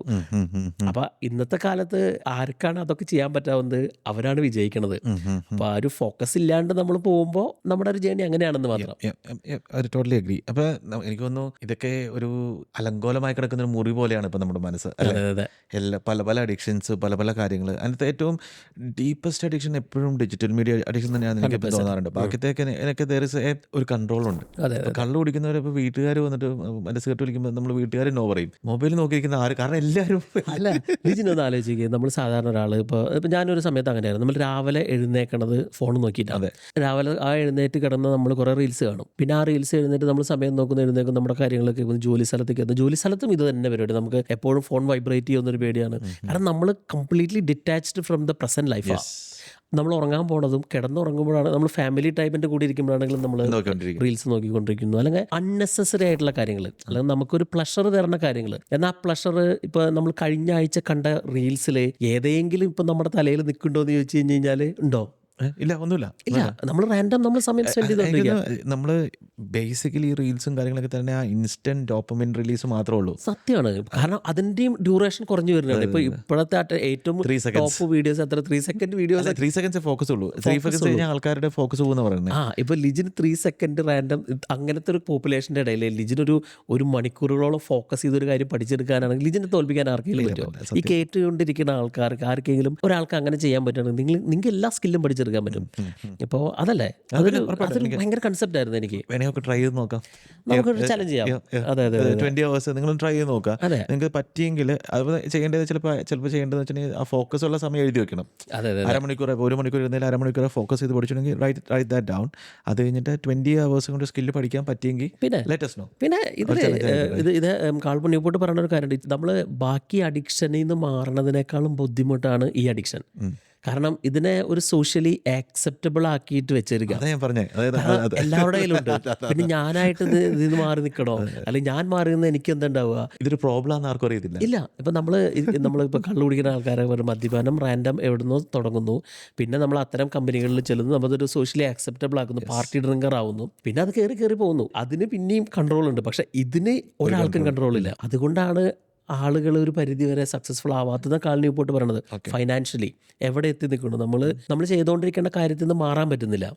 അപ്പൊ ഇന്നത്തെ കാലത്ത് ആർക്കാണ് അതൊക്കെ ചെയ്യാൻ പറ്റാവുന്നത്? അവരാണ് വിജയിക്കണത്. അപ്പൊ ആ ഒരു ഫോക്കസ് ഇല്ലാണ്ട് നമ്മൾ പോകുമ്പോൾ നമ്മുടെ ഒരു ജേണി അങ്ങനെയാണെന്ന് മാത്രം. ടോട്ടലി അഗ്രി അപ്പൊ എനിക്ക് തോന്നുന്നു ഇതൊക്കെ ഒരു അലങ്കോലമായി കിടക്കുന്ന ഒരു മുറി പോലെയാണ് ഇപ്പൊ നമ്മുടെ മനസ്സ് എല്ലാ പല പല അഡിക്ഷൻസ് പല പല കാര്യങ്ങൾ അതിനകത്ത് ഏറ്റവും ഡീപ്പസ്റ്റ് അഡിക്ഷൻ എപ്പോഴും ഡിജിറ്റൽ മീഡിയ അഡിക്ഷൻ തന്നെയാണ് എനിക്ക് തോന്നാറുണ്ട്. ബാക്കിയൊക്കെ എനിക്ക് ഒരു കൺട്രോൾ ഉണ്ട്. കുടിക്കുന്നവരെ ഇപ്പൊ കള്ളു കുടിക്കുന്നവർ ഇപ്പോൾ വീട്ടുകാർ വന്നിട്ട് എന്റെ സിഗരറ്റ് വലിക്കുമ്പോൾ നമ്മൾ വീട്ടുകാരെ നോ പറയും. മൊബൈൽ നോക്കിയിരിക്കുന്ന ആര്? കാരണം എല്ലാവരും അല്ല ലിജിനൊന്ന് ആലോചിക്കുക നമ്മൾ സാധാരണ ഒരാൾ ഇപ്പോൾ ഇപ്പം ഞാനൊരു സമയത്ത് അങ്ങനെയായിരുന്നു. നമ്മൾ രാവിലെ എഴുന്നേക്കണത് ഫോൺ നോക്കിയിട്ടാണ് രാവിലെ ആ എഴുന്നേറ്റ് കിടന്ന് നമ്മൾ കുറേ റീൽസ് കാണും. പിന്നെ ആ റീൽസ് എഴുന്നേറ്റ് നമ്മൾ സമയം നോക്കുന്ന എഴുന്നേക്കും നമ്മുടെ കാര്യങ്ങളൊക്കെ ജോലി സ്ഥലത്തേക്ക് എത്തും ജോലി സ്ഥലത്തും ഇത് തന്നെ പരിപാടി. നമുക്ക് എപ്പോഴും ഫോൺ വൈബ്രേറ്റ് ചെയ്യുന്ന ഒരു പേടിയാണ്. കാരണം നമ്മൾ completely detached from the present ലൈഫാണ് നമ്മൾ ഉറങ്ങാൻ പോണതും കിടന്നുറങ്ങുമ്പോഴാണ് നമ്മൾ ഫാമിലി ടൈപ്പിന്റെ കൂടി ഇരിക്കുമ്പോഴാണെങ്കിലും നമ്മൾ റീൽസ് നോക്കിക്കൊണ്ടിരിക്കുന്നു. അല്ലെങ്കിൽ അൺനെസസറി ആയിട്ടുള്ള കാര്യങ്ങൾ അല്ലെങ്കിൽ നമുക്കൊരു പ്ലഷർ തരുന്ന കാര്യങ്ങൾ എന്നാൽ ആ പ്ലഷർ ഇപ്പൊ നമ്മൾ കഴിഞ്ഞ ആഴ്ച കണ്ട റീൽസിൽ ഏതെങ്കിലും ഇപ്പൊ നമ്മുടെ തലയിൽ നിൽക്കുന്നുണ്ടോ എന്ന് ചോദിച്ചു കഴിഞ്ഞ് കഴിഞ്ഞാൽ ഉണ്ടോ? ഇല്ല ഒന്നുമില്ല. ഇല്ല നമ്മൾ റാൻഡം നമ്മൾ സമയം സ്പെൻഡ് ചെയ്തോണ്ടിരിക്കുക നമ്മൾ ബേസിക്കലി റീൽസും കാര്യങ്ങളൊക്കെ തന്നെ ആ ഇൻസ്റ്റന്റ് ഡോപ്പമിൻ റിലീസ് മാത്രമേ ഉള്ളൂ. സത്യമാണ്. കാരണം അതിന്റെയും ഡ്യൂറേഷൻ കുറഞ്ഞു വരുന്നുണ്ട്. ഇപ്പൊ ഇപ്പോഴത്തെ ഏറ്റവും ത്രീ സെക്കൻഡ് ടോപ്പ് വീഡിയോസ് അത്ര three second videos three seconds focus ഉള്ളൂ. ത്രീ സെക്കൻഡ്സ് കഴിഞ്ഞാൽ ആൾക്കാരുടെ ഫോക്കസ് പോകുന്ന പറയുന്നത് ആ ഇപ്പൊ ലിജിന് ത്രീ സെക്കൻഡ് റാൻഡം അങ്ങനത്തെ ഒരു പോപ്പുലേഷന്റെ ഇടയിൽ ലിജിനൊരു ഒരു ഒരു മണിക്കൂറുകളോളം ഫോക്കസ് ചെയ്തൊരു കാര്യം പഠിച്ചെടുക്കാനാണെങ്കിൽ ലിജിനെ തോൽപ്പിക്കാൻ ആർക്കെങ്കിലും പറ്റുമോ? ഈ കേട്ടുകൊണ്ടിരിക്കുന്ന ആൾക്കാർക്ക് ആർക്കെങ്കിലും ഒരാൾക്ക് അങ്ങനെ ചെയ്യാൻ പറ്റുകയാണെങ്കിൽ നിങ്ങൾ നിങ്ങൾക്ക് എല്ലാ സ്കില്ലും പഠിച്ചെടുക്കാം എടുക്കാൻ പറ്റും. അപ്പോൾ അതല്ലേ? അതൊരു അതൊരു ഭയങ്കര കൺസെപ്റ്റ് ആയിരുന്നു എനിക്ക്. വേണമെങ്കിൽ ട്രൈ ചെയ്ത് നോക്കാം. നമുക്കൊരു ചലഞ്ച് ചെയ്യാം. അതെ അതെ ട്വന്റി അവേഴ്സ് നിങ്ങൾ ട്രൈ ചെയ്ത് നോക്കുക അതെ. നിങ്ങൾക്ക് പറ്റിയെങ്കിൽ അത് ചെയ്യേണ്ടത് ചിലപ്പോൾ ചിലപ്പോൾ ചെയ്യേണ്ടത് വെച്ചിട്ടുണ്ടെങ്കിൽ ആ ഫോക്കസ് ഉള്ള സമയം എഴുതി വെക്കണം. അതെ അതെ അരമണിക്കൂർ ഒരു മണിക്കൂർ ഇരുന്നതിൽ അരമണിക്കൂർ ഫോക്കസ് ചെയ്ത് പഠിച്ചിട്ടുണ്ടെങ്കിൽ റൈറ്റ് റൈറ്റ് ദാറ്റ് ഡൗൺ അത് കഴിഞ്ഞിട്ട് ട്വന്റി അവേഴ്സ് കൊണ്ട് സ്കില്ല് പഠിക്കാൻ പറ്റിയെങ്കിൽ പിന്നെ ലേറ്റസ്റ്റ് നോ പിന്നെ ഇതിൽ ഇത് ഇത് കാൾബൺ ന്യൂപോട്ട് പറയുന്ന ഒരു കാര്യമുണ്ട്. നമ്മൾ ബാക്കി അഡിക്ഷനിൽ നിന്ന് മാറണതിനേക്കാളും ബുദ്ധിമുട്ടാണ് ഈ അഡിക്ഷൻ കാരണം ഇതിനെ ഒരു സോഷ്യലി ആക്സെപ്റ്റബിൾ ആക്കിയിട്ട് വെച്ചിരിക്കുക എല്ലാവരുടെ കയ്യിലുണ്ട്. പിന്നെ ഞാനായിട്ട് ഇത് ഇതിൽ മാറി നിൽക്കണോ അല്ലെങ്കിൽ ഞാൻ മാറി നിന്ന് എനിക്ക് എന്തുണ്ടാവുക? ഇതൊരു പ്രോബ്ലം ആണെന്ന് ആർക്കും അറിയത്തില്ല. ഇല്ല. ഇപ്പം നമ്മൾ നമ്മളിപ്പോൾ കള്ളു കുടിക്കുന്ന ആൾക്കാരെ ഒരു മദ്യപാനം റാൻഡം എവിടുന്നോ തുടങ്ങുന്നു. പിന്നെ നമ്മൾ അത്തരം കമ്പനികളിൽ ചെല്ലുന്നു. നമ്മളതൊരു സോഷ്യലി ആക്സെപ്റ്റബിൾ ആക്കുന്നു. പാർട്ടി ഡ്രിങ്കർ ആവുന്നു. പിന്നെ അത് കയറി കയറി പോകുന്നു. അതിന് പിന്നെയും കൺട്രോൾ ഉണ്ട്. പക്ഷെ ഇതിന് ഒരാൾക്കും കൺട്രോൾ ഇല്ല. അതുകൊണ്ടാണ് ആളുകൾ ഒരു പരിധി വരെ സക്സസ്ഫുൾ ആവാത്തത് കാളിനി പോയിട്ട് പറയണത്. ഫൈനാൻഷ്യലി എവിടെ എത്തി നിൽക്കുന്നു? നമ്മൾ നമ്മൾ ചെയ്തുകൊണ്ടിരിക്കേണ്ട കാര്യത്തിൽ നിന്ന് മാറാൻ പറ്റുന്നില്ല.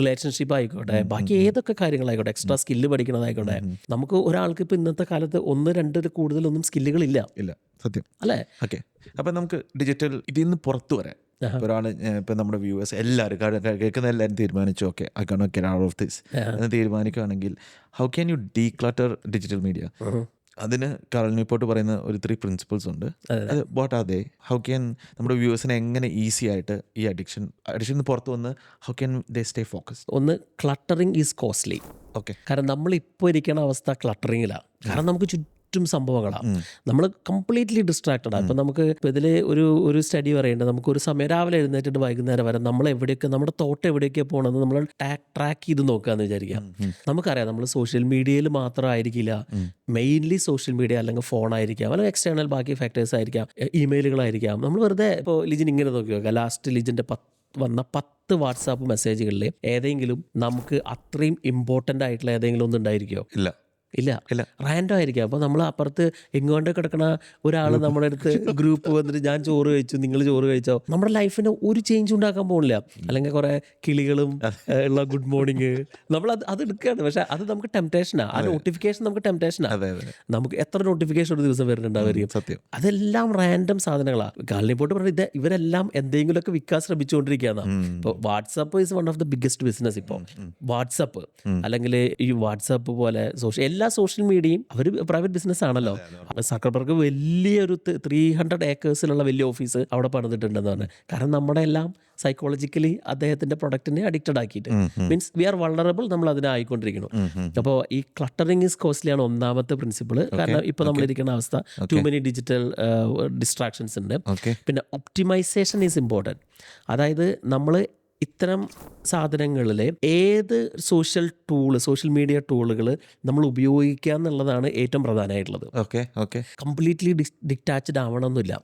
റിലേഷൻഷിപ്പ് ആയിക്കോട്ടെ ബാക്കി ഏതൊക്കെ കാര്യങ്ങളായിക്കോട്ടെ എക്സ്ട്രാ സ്കില്ല് പഠിക്കണതായിക്കോട്ടെ നമുക്ക് ഒരാൾക്ക് ഇപ്പൊ ഇന്നത്തെ കാലത്ത് ഒന്ന് രണ്ട് കൂടുതലൊന്നും സ്കില്ലുകളില്ല ഇല്ല സത്യം. അല്ലേ? ഓക്കെ അപ്പം നമുക്ക് ഡിജിറ്റൽ ഇതിൽ നിന്ന് പുറത്തു വരാം ഒരാൾ ഇപ്പം നമ്മുടെ വ്യൂവേഴ്സ് എല്ലാവരും കേൾക്കുന്ന എല്ലാവരും തീരുമാനിച്ചു. Okay I can go out of this എന്ന് തീരുമാനിക്കുകയാണെങ്കിൽ how can you declutter digital media അതിന് കറൽ റിപ്പോർട്ട് പറയുന്ന ഒരു ത്രീ പ്രിൻസിപ്പിൾസ് ഉണ്ട്. അത് what are they how can നമ്മുടെ വ്യൂവേഴ്സിനെ എങ്ങനെ ഈസി ആയിട്ട് ഈ അഡിക്ഷൻ അഡിക്ഷൻ പുറത്ത് വന്ന് how can they stay focus ഒന്ന് ക്ലട്ടറിങ് ഈസ് കോസ്റ്റ്ലി ഓക്കെ കാരണം നമ്മൾ ഇപ്പോൾ ഇരിക്കുന്ന അവസ്ഥ ക്ലട്ടറിങ്ങിലാണ് കാരണം നമുക്ക് ചുറ്റും സംഭവങ്ങളാണ് നമ്മൾ കംപ്ലീറ്റ്ലി ഡിസ്ട്രാക്റ്റഡാണ് ഇപ്പം നമുക്ക് ഇപ്പം ഇതിൽ ഒരു ഒരു സ്റ്റഡി പറയേണ്ടത് നമുക്ക് ഒരു സമയം രാവിലെ എഴുന്നേറ്റിട്ട് വൈകുന്നേരം വരെ നമ്മൾ എവിടെയൊക്കെ നമ്മുടെ തോട്ട് എവിടെയൊക്കെ പോകണമെന്ന് നമ്മൾ ട്രാക്ക് ചെയ്ത് നോക്കുകയെന്ന് വിചാരിക്കാം. നമുക്കറിയാം നമ്മൾ സോഷ്യൽ മീഡിയയിൽ മാത്രമായിരിക്കില്ല മെയിൻലി സോഷ്യൽ മീഡിയ അല്ലെങ്കിൽ ഫോൺ ആയിരിക്കാം. അല്ലെങ്കിൽ എക്സ്റ്റേണൽ ബാക്കി ഫാക്ടേഴ്സ് ആയിരിക്കാം. ഇമെയിലുകളായിരിക്കാം നമ്മൾ വെറുതെ ഇപ്പോൾ ലിജിൻ ഇങ്ങനെ നോക്കി നോക്കുക ലാസ്റ്റ് ലിജിന്റെ പത്ത് വന്ന പത്ത് വാട്സാപ്പ് മെസ്സേജുകളിൽ ഏതെങ്കിലും നമുക്ക് അത്രയും ഇമ്പോർട്ടന്റ് ആയിട്ടുള്ള ഏതെങ്കിലും ഒന്നും ഉണ്ടായിരിക്കുമോ ഇല്ല. ഇല്ല. ഇല്ല. റാൻഡോ ആയിരിക്കും. അപ്പോൾ നമ്മൾ അപ്പുറത്ത് എങ്ങോട്ട് കിടക്കണ ഒരാൾ നമ്മുടെ അടുത്ത് ഗ്രൂപ്പ് വന്നിട്ട് ഞാൻ ചോറ് കഴിച്ചു നിങ്ങൾ ചോറ് കഴിച്ചോ? നമ്മുടെ ലൈഫിന് ഒരു ചേഞ്ച് ഉണ്ടാക്കാൻ പോകുന്നില്ല അല്ലെങ്കിൽ കുറെ കിളികളും ഉള്ള ഗുഡ് മോർണിംഗ് നമ്മൾ അത് അത് എടുക്കുകയാണ് പക്ഷെ അത് നമുക്ക് ടെംപ്റ്റേഷനാണ് ആ. നോട്ടിഫിക്കേഷൻ നമുക്ക് അതെ നമുക്ക് എത്ര നോട്ടിഫിക്കേഷൻ ഒരു ദിവസം വരുന്നുണ്ടാവും സത്യം. അതെല്ലാം റാൻഡം സാധനങ്ങളാണ് കാലിനിപ്പോട്ട് പറഞ്ഞത് ഇത് ഇവരെല്ലാം എന്തെങ്കിലുമൊക്കെ വിൽക്കാൻ ശ്രമിച്ചുകൊണ്ടിരിക്കുകയാണ്. ഇപ്പോൾ WhatsApp is one of the biggest business ഇപ്പോൾ വാട്സാപ്പ് അല്ലെങ്കിൽ ഈ വാട്സാപ്പ് പോലെ സോഷ്യൽ എല്ലാ സോഷ്യൽ മീഡിയയും അവർ പ്രൈവറ്റ് ബിസിനസ് ആണല്ലോ. സക്കർബർഗ് വലിയൊരു ത്രീ ഹൺഡ്രഡ് ഏക്കേഴ്സിലുള്ള വലിയ ഓഫീസ് അവിടെ പണിതിട്ടുണ്ടെന്ന് പറഞ്ഞു കാരണം നമ്മുടെ എല്ലാം സൈക്കോളജിക്കലി അദ്ദേഹത്തിന്റെ പ്രൊഡക്റ്റിനെ അഡിക്റ്റഡ് ആക്കിയിട്ട്. മീൻസ് വി ആർ വളറബിൾ നമ്മൾ അതിനായിക്കൊണ്ടിരിക്കുന്നു അപ്പോൾ ഈ ക്ലട്ടറിങ് ഇസ് കോസ്റ്റ്ലി ആണ് ഒന്നാമത്തെ പ്രിൻസിപ്പിൾ കാരണം ഇപ്പോൾ നമ്മളിരിക്കുന്ന അവസ്ഥ ടു മെനി ഡിജിറ്റൽ ഡിസ്ട്രാക്ഷൻസ് ഉണ്ട്. പിന്നെ ഒപ്റ്റിമൈസേഷൻ ഈസ് ഇമ്പോർട്ടന്റ് അതായത് നമ്മൾ ഇത്തരം സാധനങ്ങളിൽ ഏത് സോഷ്യൽ ടൂൾ സോഷ്യൽ മീഡിയ ടൂളുകൾ നമ്മൾ ഉപയോഗിക്കുക എന്നുള്ളതാണ് ഏറ്റവും പ്രധാനമായിട്ടുള്ളത്. Okay okay. കംപ്ലീറ്റ്ലി ഡിറ്റാച്ച്ഡ് ആവണമെന്നില്ല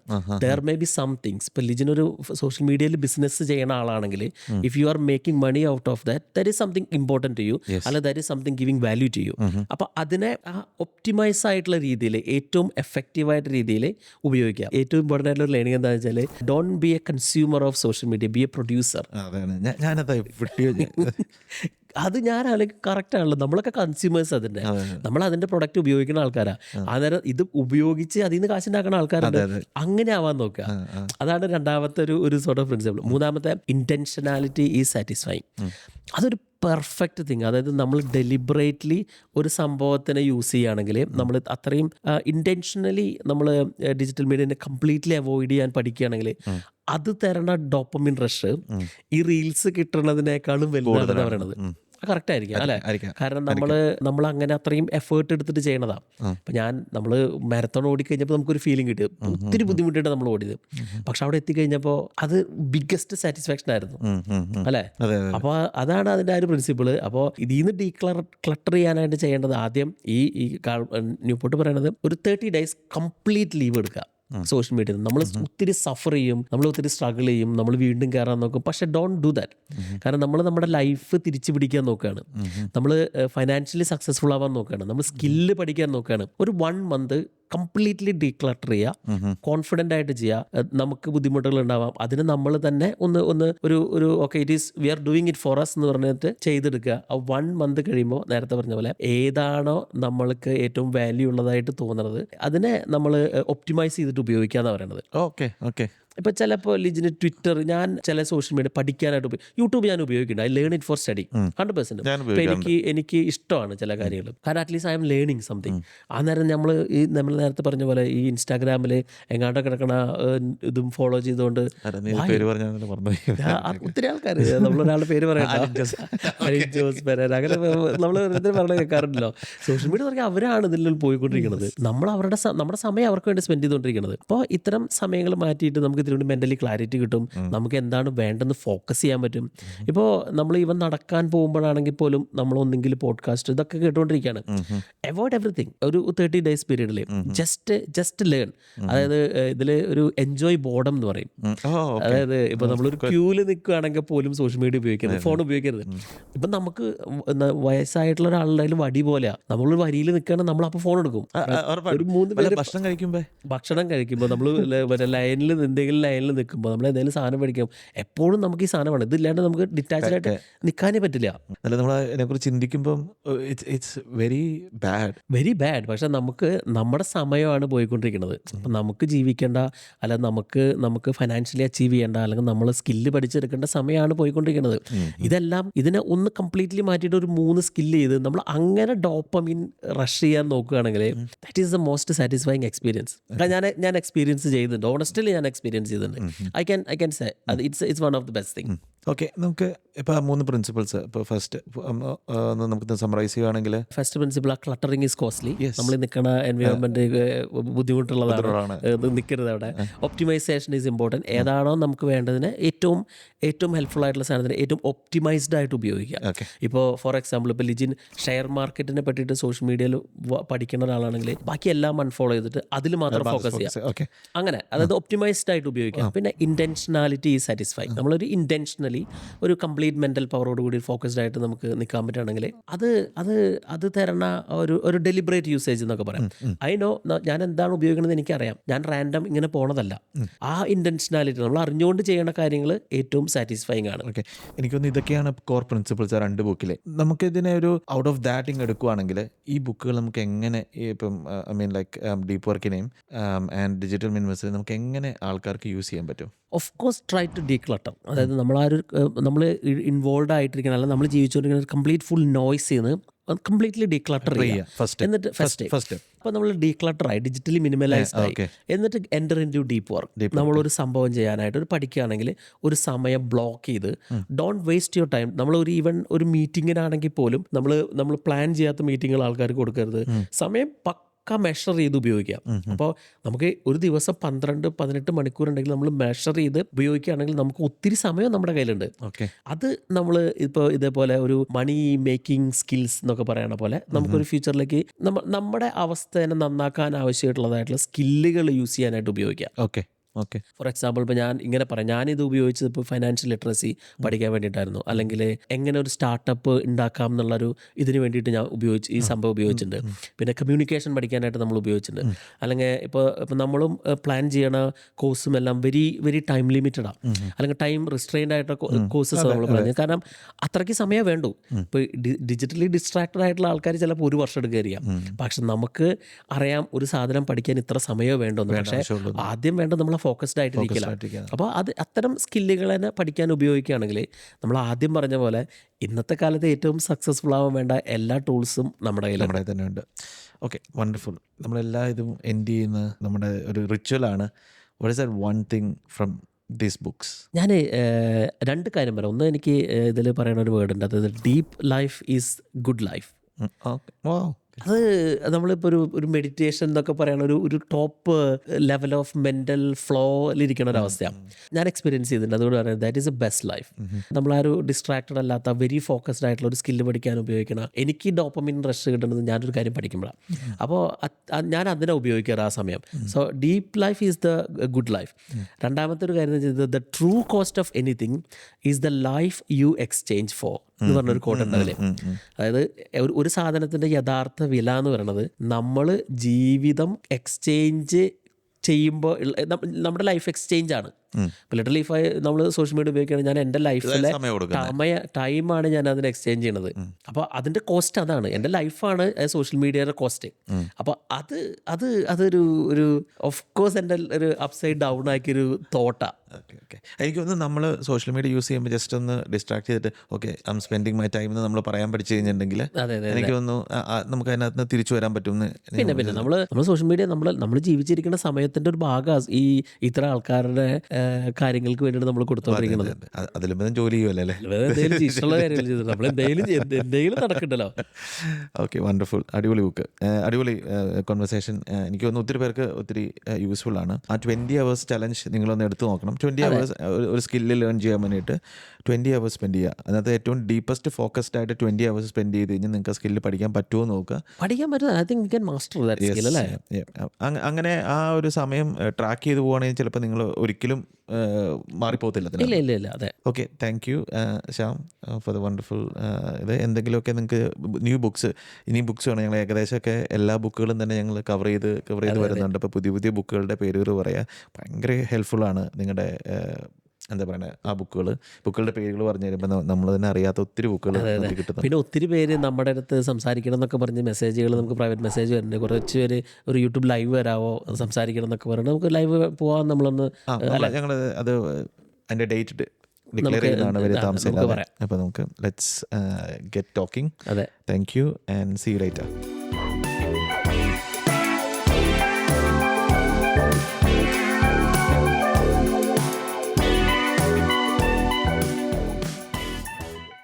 there may be some things ഇപ്പം ലിജിനൊരു സോഷ്യൽ മീഡിയയിൽ ബിസിനസ് ചെയ്യുന്ന ആളാണെങ്കിൽ if you are making money out of that there is something important to you അല്ല there is something giving value to you അപ്പോൾ അതിനെ ആ ഒപ്റ്റിമൈസ് ആയിട്ടുള്ള രീതിയിൽ ഏറ്റവും എഫക്റ്റീവ് ആയിട്ട് രീതിയിൽ ഉപയോഗിക്കുക ഏറ്റവും ഇമ്പോർട്ടന്റ് ആയിട്ടുള്ള ലേണിംഗ് എന്താണെന്ന് വെച്ചാൽ don't be a consumer of social media be a producer ഞാൻ- ഞാനതാ വിട്ടിയോ അത് ഞാൻ അല്ലെങ്കിൽ കറക്റ്റ് ആണല്ലോ. നമ്മളൊക്കെ കൺസ്യൂമേഴ്സ് അതിന്റെ നമ്മൾ അതിന്റെ പ്രൊഡക്റ്റ് ഉപയോഗിക്കുന്ന ആൾക്കാരാ. അന്നേരം ഇത് ഉപയോഗിച്ച് അതിൽ നിന്ന് കാശുണ്ടാക്കുന്ന ആൾക്കാരുണ്ട് അങ്ങനെ ആവാൻ നോക്കുക. അതാണ് രണ്ടാമത്തെ ഒരു ഒരു സോർട്ട് ഓഫ് പ്രിൻസിപ്പിൾ മൂന്നാമത്തെ ഇന്റൻഷനാലിറ്റി ഈസ് സാറ്റിസ്ഫൈങ് അതൊരു പെർഫെക്റ്റ് തിങ് അതായത് നമ്മൾ ഡെലിബറേറ്റ്ലി ഒരു സംഭവത്തിനെ യൂസ് ചെയ്യുകയാണെങ്കിൽ നമ്മൾ അത്രയും ഇന്റൻഷനലി നമ്മൾ ഡിജിറ്റൽ മീഡിയനെ കംപ്ലീറ്റ്ലി അവോയ്ഡ് ചെയ്യാൻ പഠിക്കുകയാണെങ്കിൽ അത് തരണ ഡോപ്പമിൻ റഷ് ഈ റീൽസ് കിട്ടുന്നതിനേക്കാളും വലുതാണെന്ന് പറയണത്. കറക്റ്റ് ആയിരിക്കും അല്ലെ. കാരണം നമ്മൾ നമ്മൾ അങ്ങനെ അത്രയും എഫേർട്ട് എടുത്തിട്ട് ചെയ്യണതാ. അപ്പൊ ഞാൻ നമ്മൾ മാരത്തോൺ ഓടിക്കഴിഞ്ഞപ്പോൾ നമുക്കൊരു ഫീലിംഗ് കിട്ടി. ഒത്തിരി ബുദ്ധിമുട്ടിട്ട് നമ്മൾ ഓടിയത്. പക്ഷെ അവിടെ എത്തിക്കഴിഞ്ഞപ്പോൾ അത് ബിഗ്ഗസ്റ്റ് സാറ്റിസ്ഫാക്ഷൻ ആയിരുന്നു. അല്ലേ? അപ്പൊ അപ്പോൾ അതാണ് അതിന്റെ ആ ഒരു പ്രിൻസിപ്പിൾ അപ്പോൾ ഇതിൽ നിന്ന് ഡീക്ലർ ക്ലട്ടർ ചെയ്യാനായിട്ട് ചെയ്യേണ്ടത് ആദ്യം ഈ ഈ ന്യൂപോട്ട് പറയണത് ഒരു തേർട്ടി ഡേയ്സ് കംപ്ലീറ്റ് ലീവ് എടുക്കുക. സോഷ്യൽ മീഡിയ നമ്മൾ ഒത്തിരി സഫർ ചെയ്യും നമ്മൾ ഒത്തിരി സ്ട്രഗിൾ ചെയ്യും നമ്മൾ വീണ്ടും കയറാൻ നോക്കും. പക്ഷെ ഡോണ്ട് ഡു ദാറ്റ് കാരണം നമ്മൾ നമ്മുടെ ലൈഫ് തിരിച്ചു പിടിക്കാൻ നോക്കുകയാണ് നമ്മൾ ഫൈനാൻഷ്യലി സക്സസ്ഫുൾ ആവാൻ നോക്കുകയാണ് നമ്മൾ സ്കില്ല് പഠിക്കാൻ നോക്കുകയാണ് ഒരു വൺ മന്ത് കംപ്ലീറ്റ്ലി ഡീക്ലട്ടർ ചെയ്യുക കോൺഫിഡന്റ് ആയിട്ട് ചെയ്യുക നമുക്ക് ബുദ്ധിമുട്ടുകൾ ഉണ്ടാവാം. അതിന് നമ്മൾ തന്നെ ഒന്ന് ഒന്ന് ഒരു ഒരു okay it is we are doing it for us എന്ന് പറഞ്ഞിട്ട് ചെയ്തെടുക്കുക. ആ വൺ മന്ത് കഴിയുമ്പോൾ നേരത്തെ പറഞ്ഞ പോലെ ഏതാണോ നമ്മൾക്ക് ഏറ്റവും വാല്യൂ ഉള്ളതായിട്ട് തോന്നുന്നത് അതിനെ നമ്മൾ ഒപ്റ്റിമൈസ് ചെയ്തിട്ട് ഉപയോഗിക്കുക എന്നാണ് പറയുന്നത് ഓക്കെ ഓക്കെ ഇപ്പോൾ ചിലപ്പോൾ ലിജിന് ട്വിറ്റർ ഞാൻ ചില സോഷ്യൽ മീഡിയ പഠിക്കാനായിട്ട് ഉപയോഗിക്കും യൂട്യൂബ് ഞാൻ ഉപയോഗിക്കുന്നുണ്ട്. I learn it for study. Hundred percent അപ്പോൾ എനിക്ക് എനിക്ക് ഇഷ്ടമാണ് ചില കാര്യങ്ങൾ. കാരണം at least I'm learning something ആ നേരം നമ്മൾ ഈ നമ്മൾ നേരത്തെ പറഞ്ഞ പോലെ ഈ ഇൻസ്റ്റാഗ്രാമിൽ എങ്ങാണ്ട് കിടക്കണ ഇതും ഫോളോ ചെയ്തുകൊണ്ട് ഒത്തിരി ആൾക്കാർ നമ്മളൊരാളുടെ പേര് പറയാം <laughs> അലിൻ <laughs> ജോസ്. പെരേര. അങ്ങനെ നമ്മൾ പറഞ്ഞ കേൾക്കാറുണ്ടല്ലോ. സോഷ്യൽ മീഡിയ പറഞ്ഞാൽ അവരാണ് ഇതിൽ പോയിക്കൊണ്ടിരിക്കുന്നത്. നമ്മൾ അവരുടെ നമ്മുടെ സമയം അവർക്ക് വേണ്ടി സ്പെൻഡ് ചെയ്തുകൊണ്ടിരിക്കുന്നത്. അപ്പോൾ ഇത്തരം സമയങ്ങൾ മാറ്റിയിട്ട് നമുക്ക് ഇതിനുവേണ്ടി മെന്റലി ക്ലാരിറ്റി കിട്ടും. നമുക്ക് എന്താണ് വേണ്ടെന്ന് ഫോക്കസ് ചെയ്യാൻ പറ്റും. ഇപ്പോൾ നമ്മൾ ഇവൻ നടക്കാൻ പോകുമ്പോഴാണെങ്കിൽ പോലും നമ്മൾ ഒന്നെങ്കിൽ പോഡ്കാസ്റ്റ് ഇതൊക്കെ കേട്ടുകൊണ്ടിരിക്കുകയാണ്. അവോയ്ഡ് എവറിത്തിങ് ഒരു തേർട്ടി ഡേയ്സ് പീരീഡിൽ ജസ്റ്റ് ജസ്റ്റ് ലേൺ അതായത് ഇതിൽ ഒരു എൻജോയ് ബോർഡം എന്ന് പറയും. അതായത് ഇപ്പോൾ നമ്മളൊരു ക്യൂൽ നിൽക്കുകയാണെങ്കിൽ പോലും സോഷ്യൽ മീഡിയ ഉപയോഗിക്കരുത്. ഫോൺ ഉപയോഗിക്കരുത്. ഇപ്പം നമുക്ക് വയസ്സായിട്ടുള്ള ഒരാളുടെ വടി പോലെയാണ് നമ്മളൊരു വരിയിൽ നിൽക്കുകയാണെങ്കിൽ നമ്മൾ അപ്പോൾ ഫോൺ എടുക്കും. ഒരു മൂന്ന് പേര് ഭക്ഷണം കഴിക്കുമ്പോൾ ഭക്ഷണം കഴിക്കുമ്പോൾ നമ്മൾ മറ്റേ ലൈനിൽ എന്തെങ്കിലും ലൈനിൽ നിൽക്കുമ്പോൾ നമ്മൾ എന്തെങ്കിലും സാധനം മേടിക്കും. എപ്പോഴും നമുക്ക് ഈ സാധനമാണ്. ഇതില്ലാണ്ട് നമുക്ക് ഡിറ്റാച്ച്ഡ് ആയിട്ട് നിൽക്കാനേ പറ്റില്ല. അല്ല നമ്മൾ അതിനെക്കുറിച്ച് ചിന്തിക്കുമ്പം it's very bad very bad പക്ഷെ നമുക്ക് നമ്മുടെ സമയമാണ് പോയിക്കൊണ്ടിരിക്കുന്നത്. അപ്പം നമുക്ക് ജീവിക്കേണ്ട അല്ല നമുക്ക് നമുക്ക് ഫൈനാൻഷ്യലി അച്ചീവ് ചെയ്യേണ്ട അല്ലെങ്കിൽ നമ്മൾ സ്കില്ല് പഠിച്ചെടുക്കേണ്ട സമയമാണ് പോയിക്കൊണ്ടിരിക്കുന്നത്. ഇതെല്ലാം ഇതിനെ ഒന്ന് കംപ്ലീറ്റ്ലി മാറ്റിയിട്ട് ഒരു മൂന്ന് സ്കില്ല് ചെയ്ത് നമ്മൾ അങ്ങനെ ഡോപ്പമിൻ റഷ് ചെയ്യാൻ നോക്കുകയാണെങ്കിൽ that is the most satisfying experience ഞാൻ ഞാൻ എക്സ്പീരിയൻസ് ചെയ്യുന്നുണ്ട് ഓണസ്റ്റലി ഞാൻ experience Mm-hmm. I can I can say mm. it's it's one of the best things. Mm. Okay നമുക്ക് ഇപ്പോൾ മൂന്ന് പ്രിൻസിപ്പിൾസ് ഇപ്പോൾ ഫസ്റ്റ് നമുക്ക് സമ്മറൈസ് ചെയ്യുകയാണെങ്കിൽ ഫസ്റ്റ് പ്രിൻസിപ്പിൾ ആ ക്ലട്ടറിങ് ഈസ് കോസ്റ്റ്ലി നമ്മൾ നിൽക്കുന്ന എൻവയോൺമെന്റ് ബുദ്ധിമുട്ടുള്ളതാണ്. നിൽക്കരുത് അവിടെ. ഒപ്റ്റിമൈസേഷൻ ഈസ് ഇമ്പോർട്ടന്റ് ഏതാണോ നമുക്ക് വേണ്ടതിന് ഏറ്റവും ഏറ്റവും ഹെൽപ്ഫുൾ ആയിട്ടുള്ള സാധനത്തിന് ഏറ്റവും ഒപ്റ്റിമൈസ്ഡ് ആയിട്ട് ഉപയോഗിക്കുക ഇപ്പോൾ ഫോർ എക്സാമ്പിൾ ഇപ്പോൾ ലിജിൻ ഷെയർ മാർക്കറ്റിനെ പറ്റിയിട്ട് സോഷ്യൽ മീഡിയയിൽ പഠിക്കുന്ന ഒരാളാണെങ്കിൽ ബാക്കി എല്ലാം അൺഫോളോ ചെയ്തിട്ട് അതിൽ മാത്രം ഫോക്കസ് ചെയ്യാം. അങ്ങനെ അതായത് ഒപ്റ്റിമൈസ്ഡ് ആയിട്ട് ഉപയോഗിക്കാം. പിന്നെ ഇന്റൻഷനാലിറ്റി ഈസ് സാറ്റിസ്ഫൈ നമ്മളൊരു ഇന്റൻഷനലി ഒരു കംപ്ലീറ്റ് മെന്റൽ പവറോട് കൂടി ഫോക്കസ്ഡ് ആയിട്ട് നമുക്ക് നിൽക്കാൻ പറ്റുകയാണെങ്കിൽ അത് അത് അത് തരണ ഒരു ഒരു ഡെലിബറേറ്റ് യൂസേജ് എന്നൊക്കെ പറയാം. ഐ നോ ഞാൻ എന്താണ് ഉപയോഗിക്കുന്നത് എനിക്കറിയാം. ഞാൻ റാൻഡം ഇങ്ങനെ പോണതല്ല. ആ ഇന്റൻഷനാലിറ്റി നമ്മൾ അറിഞ്ഞുകൊണ്ട് ചെയ്യണ കാര്യങ്ങൾ ഏറ്റവും സാറ്റിസ്ഫൈങ് ആണ്. ഓക്കെ എനിക്കൊന്ന് ഇതൊക്കെയാണ് കോർ പ്രിൻസിപ്പിൾസ് ആ രണ്ട് ബുക്കിലെ നമുക്ക് ഇതിനെ ഒരു ഔട്ട് ഓഫ് ദാറ്റ് ഇങ് എടുക്കുവാണെങ്കിൽ ഈ ബുക്കുകൾ നമുക്ക് എങ്ങനെ ഇപ്പം ഐ മീൻ ലൈക്ക് ഡീപ്പ് വർക്കിനെയും ആൻഡ് ഡിജിറ്റൽ മിനിമസിനെയും നമുക്ക് എങ്ങനെ ആൾക്കാർക്ക് യൂസ് ചെയ്യാൻ പറ്റും? Of course try to declutter അതായത് നമ്മൾ ആ ഒരു നമ്മൾ ഇൻവോൾവ് ആയിട്ടിരിക്കുന്ന അല്ല നമ്മൾ ജീവിച്ചുകൊണ്ടിരിക്കുന്ന കംപ്ലീറ്റ് ഫുൾ നോയ്സ് ചെയ്യുന്നത് കംപ്ലീറ്റ്ലി ഡീക്ലട്ടർ ചെയ്യുക ഫസ്റ്റ് എന്നിട്ട് ഫസ്റ്റ് ഫസ്റ്റ് അപ്പോൾ നമ്മൾ ഡീക്ലട്ടർ ആയി ഡിജിറ്റലി മിനിമലൈസ് ആയി. എന്നിട്ട് enter into deep work നമ്മളൊരു സംഭവം ചെയ്യാനായിട്ട് ഒരു പഠിക്കുകയാണെങ്കിൽ ഒരു സമയം ബ്ലോക്ക് ചെയ്ത് ഡോണ്ട് വേസ്റ്റ് യുവർ ടൈം നമ്മൾ ഒരു ഈവൻ ഒരു മീറ്റിങ്ങിനാണെങ്കിൽ പോലും നമ്മൾ നമ്മൾ പ്ലാൻ ചെയ്യാത്ത മീറ്റിങ്ങുകൾ ആൾക്കാർക്ക് കൊടുക്കരുത്. സമയം പക്ക മെഷർ ചെയ്ത് ഉപയോഗിക്കാം. അപ്പോൾ നമുക്ക് ഒരു ദിവസം പന്ത്രണ്ട് പതിനെട്ട് മണിക്കൂർ ഉണ്ടെങ്കിൽ നമ്മൾ മെഷർ ചെയ്ത് ഉപയോഗിക്കുകയാണെങ്കിൽ നമുക്ക് ഒത്തിരി സമയം നമ്മുടെ കയ്യിലുണ്ട്. ഓക്കെ. അത് നമ്മൾ ഇപ്പോൾ ഇതേപോലെ ഒരു മണി മേക്കിംഗ് സ്കിൽസ് എന്നൊക്കെ പറയണ പോലെ നമുക്കൊരു ഫ്യൂച്ചറിലേക്ക് നമ്മ നമ്മുടെ അവസ്ഥേനെ നന്നാക്കാൻ ആവശ്യമായിട്ടുള്ളതായിട്ടുള്ള സ്കില്ലുകൾ യൂസ് ചെയ്യാനായിട്ട് ഉപയോഗിക്കാം. ഓക്കെ. ഓക്കെ. ഫോർ എക്സാമ്പിൾ ഇപ്പോൾ ഞാൻ ഇങ്ങനെ പറയാം. ഞാനിത് ഉപയോഗിച്ചത് ഇപ്പോൾ ഫൈനാൻഷ്യൽ ലിറ്ററസി പഠിക്കാൻ വേണ്ടിയിട്ടായിരുന്നു. അല്ലെങ്കിൽ എങ്ങനെ ഒരു സ്റ്റാർട്ടപ്പ് ഉണ്ടാക്കാം എന്നുള്ളൊരു ഇതിന് വേണ്ടിയിട്ട് ഞാൻ ഉപയോഗിച്ച് ഈ സംഭവം ഉപയോഗിച്ചിട്ടുണ്ട്. പിന്നെ കമ്മ്യൂണിക്കേഷൻ പഠിക്കാനായിട്ട് നമ്മൾ ഉപയോഗിച്ചിട്ടുണ്ട്. അല്ലെങ്കിൽ ഇപ്പോൾ ഇപ്പോൾ നമ്മളും പ്ലാൻ ചെയ്യണ കോഴ്സും എല്ലാം വെരി വെരി ടൈം ലിമിറ്റഡാണ് അല്ലെങ്കിൽ ടൈം റിസ്ട്രെയിൻഡ് ആയിട്ടുള്ള കോഴ്സസ് നമ്മൾ പറഞ്ഞു. കാരണം അത്രയ്ക്ക് സമയം വേണ്ടു. ഇപ്പോൾ ഡിജിറ്റലി ഡിസ്ട്രാക്റ്റഡ് ആയിട്ടുള്ള ആൾക്കാർ ചിലപ്പോൾ ഒരു വർഷം എടുക്കുകയായിരിക്കാം പക്ഷെ നമുക്ക് അറിയാം ഒരു സാധനം പഠിക്കാൻ ഇത്ര സമയമോ വേണ്ടോ പക്ഷേ ആദ്യം വേണ്ട നമ്മൾ ഫോക്കസ്ഡ് ആയിട്ടിരിക്കുക. അപ്പോൾ അത് അത്തരം സ്കില്ലുകൾ തന്നെ പഠിക്കാൻ ഉപയോഗിക്കുകയാണെങ്കിൽ നമ്മൾ ആദ്യം പറഞ്ഞ പോലെ ഇന്നത്തെ കാലത്ത് ഏറ്റവും സക്സസ്ഫുൾ ആവാൻ വേണ്ട എല്ലാ ടൂൾസും നമ്മുടെ കയ്യിൽ നമ്മുടെ തന്നെ ഉണ്ട് ഓക്കെ വണ്ടർഫുൾ നമ്മളെല്ലാ ഇതും എൻഡ് ചെയ്യുന്ന നമ്മുടെ ഒരു റിച്വൽ ആണ്. What is that one thing from these books ഞാൻ രണ്ട് കാര്യം പറയാം. ഒന്ന് എനിക്ക് ഇതിൽ പറയുന്ന ഒരു വേർഡ് ഉണ്ട്. അതായത് deep life is good life അത് നമ്മളിപ്പോൾ ഒരു ഒരു മെഡിറ്റേഷൻ എന്നൊക്കെ പറയുന്ന ഒരു ഒരു ടോപ്പ് ലെവൽ ഓഫ് മെന്റൽ ഫ്ലോയിലിരിക്കുന്ന ഒരു അവസ്ഥയാണ് ഞാൻ എക്സ്പീരിയൻസ് ചെയ്തിട്ടുണ്ട്. അതുകൊണ്ട് പറയുന്നത് that is a best life നമ്മൾ ആ ഒരു ഡിസ്ട്രാക്റ്റഡ് അല്ലാത്ത വെരി ഫോക്കസ്ഡ് ആയിട്ടുള്ള ഒരു സ്കില്ല് പഠിക്കാൻ ഉപയോഗിക്കണം എനിക്ക് ഡോപ്പമിൻ റഷ് കിട്ടുന്നത് ഞാനൊരു കാര്യം പഠിക്കുമ്പോഴാണ് അപ്പോൾ ഞാൻ അതിനെ ഉപയോഗിക്കാറ് ആ സമയം. So deep life is the good life രണ്ടാമത്തെ ഒരു കാര്യം എന്ന് വെച്ചാൽ the true cost of anything is the life you exchange for എന്ന് പറഞ്ഞൊരു കോട്ട് ഉണ്ട് അതിൽ അതായത് ഒരു സാധനത്തിന്റെ സാധനത്തിന്റെ യഥാർത്ഥ വില എന്ന് പറയുന്നത് നമ്മൾ ജീവിതം എക്സ്ചേഞ്ച് ചെയ്യുമ്പോൾ നമ്മുടെ ലൈഫ് എക്സ്ചേഞ്ച് ആണ്. ഇപ്പോൾ ലിറ്ററലി ഇഫ് നമ്മൾ സോഷ്യൽ മീഡിയ ഉപയോഗിക്കുകയാണ് ഞാൻ എന്റെ ലൈഫിലെ സമയം ടൈമാണ് ഞാൻ അതിന് എക്സ്ചേഞ്ച് ചെയ്യണത്. അപ്പോൾ അതിന്റെ കോസ്റ്റ് അതാണ്. എന്റെ ലൈഫാണ് സോഷ്യൽ മീഡിയയുടെ കോസ്റ്റ് അപ്പോൾ അത് അത് അതൊരു ഒരു ഓഫ് കോഴ്സ് എന്റെ ഒരു അപ്സൈഡ് ഡൗൺ ആക്കിയൊരു തോട്ടാണ് ഓക്കെ ഓക്കെ എനിക്ക് ഒന്ന് നമ്മൾ സോഷ്യൽ മീഡിയ യൂസ് ചെയ്യുമ്പോൾ ജസ്റ്റ് ഒന്ന് ഡിസ്ട്രാക്ട് ചെയ്തിട്ട് okay I'm spending my time എന്ന് നമ്മൾ പറയാൻ പഠിച്ചു കഴിഞ്ഞിട്ടുണ്ടെങ്കിൽ എനിക്ക് ഒന്ന് നമുക്ക് അതിനകത്ത് നിന്ന് തിരിച്ചു വരാൻ പറ്റുമെന്ന് പിന്നെ പിന്നെ നമ്മൾ നമ്മൾ സോഷ്യൽ മീഡിയ നമ്മൾ നമ്മൾ ജീവിച്ചിരിക്കുന്ന സമയത്തിന്റെ ഒരു ഭാഗമാണ് ഈ ഇത്ര ആൾക്കാരുടെ കാര്യങ്ങൾക്ക് വേണ്ടിയിട്ട് നമ്മൾ കൊടുത്തോണ്ടിരിക്കുന്നത്. അതിലും ജോലി ചെയ്യുമല്ലേ എന്തെങ്കിലും ഇഷ്ടമുള്ള കാര്യങ്ങൾ ചെയ്തിട്ട് നമ്മൾ എന്തെങ്കിലും എന്തെങ്കിലും നടക്കണ്ടല്ലോ. Okay wonderful. അടിപൊളി ബുക്ക്. അടിപൊളി കോൺവെർസേഷൻ എനിക്ക് തോന്നുന്നു ഒത്തിരി പേർക്ക് ഒത്തിരി യൂസ്ഫുൾ ആണ്. ആ ട്വന്റി അവേഴ്സ് ചലഞ്ച് നിങ്ങളൊന്ന് എടുത്തു നോക്കണം. ട്വന്റി അവേഴ്സ് ഒരു സ്കില്ല് ലേൺ ചെയ്യാൻ വേണ്ടിയിട്ട് ട്വന്റി അവേഴ്സ് സ്പെൻഡ് ചെയ്യുക. അതിനകത്ത് ഏറ്റവും ഡീപ്പസ്റ്റ് ഫോക്കസ്ഡ് ആയിട്ട് ട്വന്റി അവേഴ്സ് സ്പെൻഡ് ചെയ്ത് കഴിഞ്ഞാൽ നിങ്ങൾക്ക് സ്കില്ല് പഠിക്കാൻ പറ്റുമോ നോക്കുക. പഠിക്കാൻ പറ്റും I think can master that skill അല്ലേ. അങ്ങനെ ആ ഒരു സമയം ട്രാക്ക് ചെയ്ത് പോവുകയാണെങ്കിൽ ചിലപ്പോൾ നിങ്ങൾ ഒരിക്കലും മാറിപ്പോകത്തില്ല. ഇല്ല ഇല്ല ഇല്ല അതെ. Okay thank you Shyam for the wonderful ഇത് എന്തെങ്കിലുമൊക്കെ നിങ്ങൾക്ക് ന്യൂ ബുക്സ് ഇനി ബുക്സ് വേണം. ഞങ്ങൾ ഏകദേശമൊക്കെ എല്ലാ ബുക്കുകളും തന്നെ ഞങ്ങൾ കവർ ചെയ്ത് കവർ ചെയ്ത് വരുന്നുണ്ട്. അപ്പോൾ പുതിയ പുതിയ ബുക്കുകളുടെ പേരുകൾ പറയാം ഭയങ്കര ഹെൽപ്ഫുള്ളാണ് നിങ്ങളുടെ എന്താ പറയുക ആ ബുക്കുകൾ ബുക്കുകളുടെ പേരുകൾ പറഞ്ഞു തരുമ്പോൾ നമ്മൾ തന്നെ അറിയാത്ത ഒത്തിരി ബുക്കുകൾ കിട്ടുന്നു പിന്നെ ഒത്തിരി പേര് നമ്മുടെ അടുത്ത് സംസാരിക്കണം എന്നൊക്കെ പറഞ്ഞ് മെസ്സേജുകൾ നമുക്ക് പ്രൈവറ്റ് മെസ്സേജ് വരുന്നുണ്ട് കുറച്ച് പേര് ഒരു യൂട്യൂബ് ലൈവ് വരാവോ സംസാരിക്കണം എന്നൊക്കെ പറഞ്ഞു നമുക്ക് ലൈവ് പോവാൻ നമ്മളൊന്ന്. ഞങ്ങൾ അത് അതിന്റെ ഡേറ്റ് ഡിക്ലെയർ ചെയ്താണ് വരെ താമസമില്ലാതെ അപ്പോൾ നമുക്ക് ലെറ്റ്സ് ഗെറ്റ് ടോക്കിംഗ് അതെ. Thank you and see later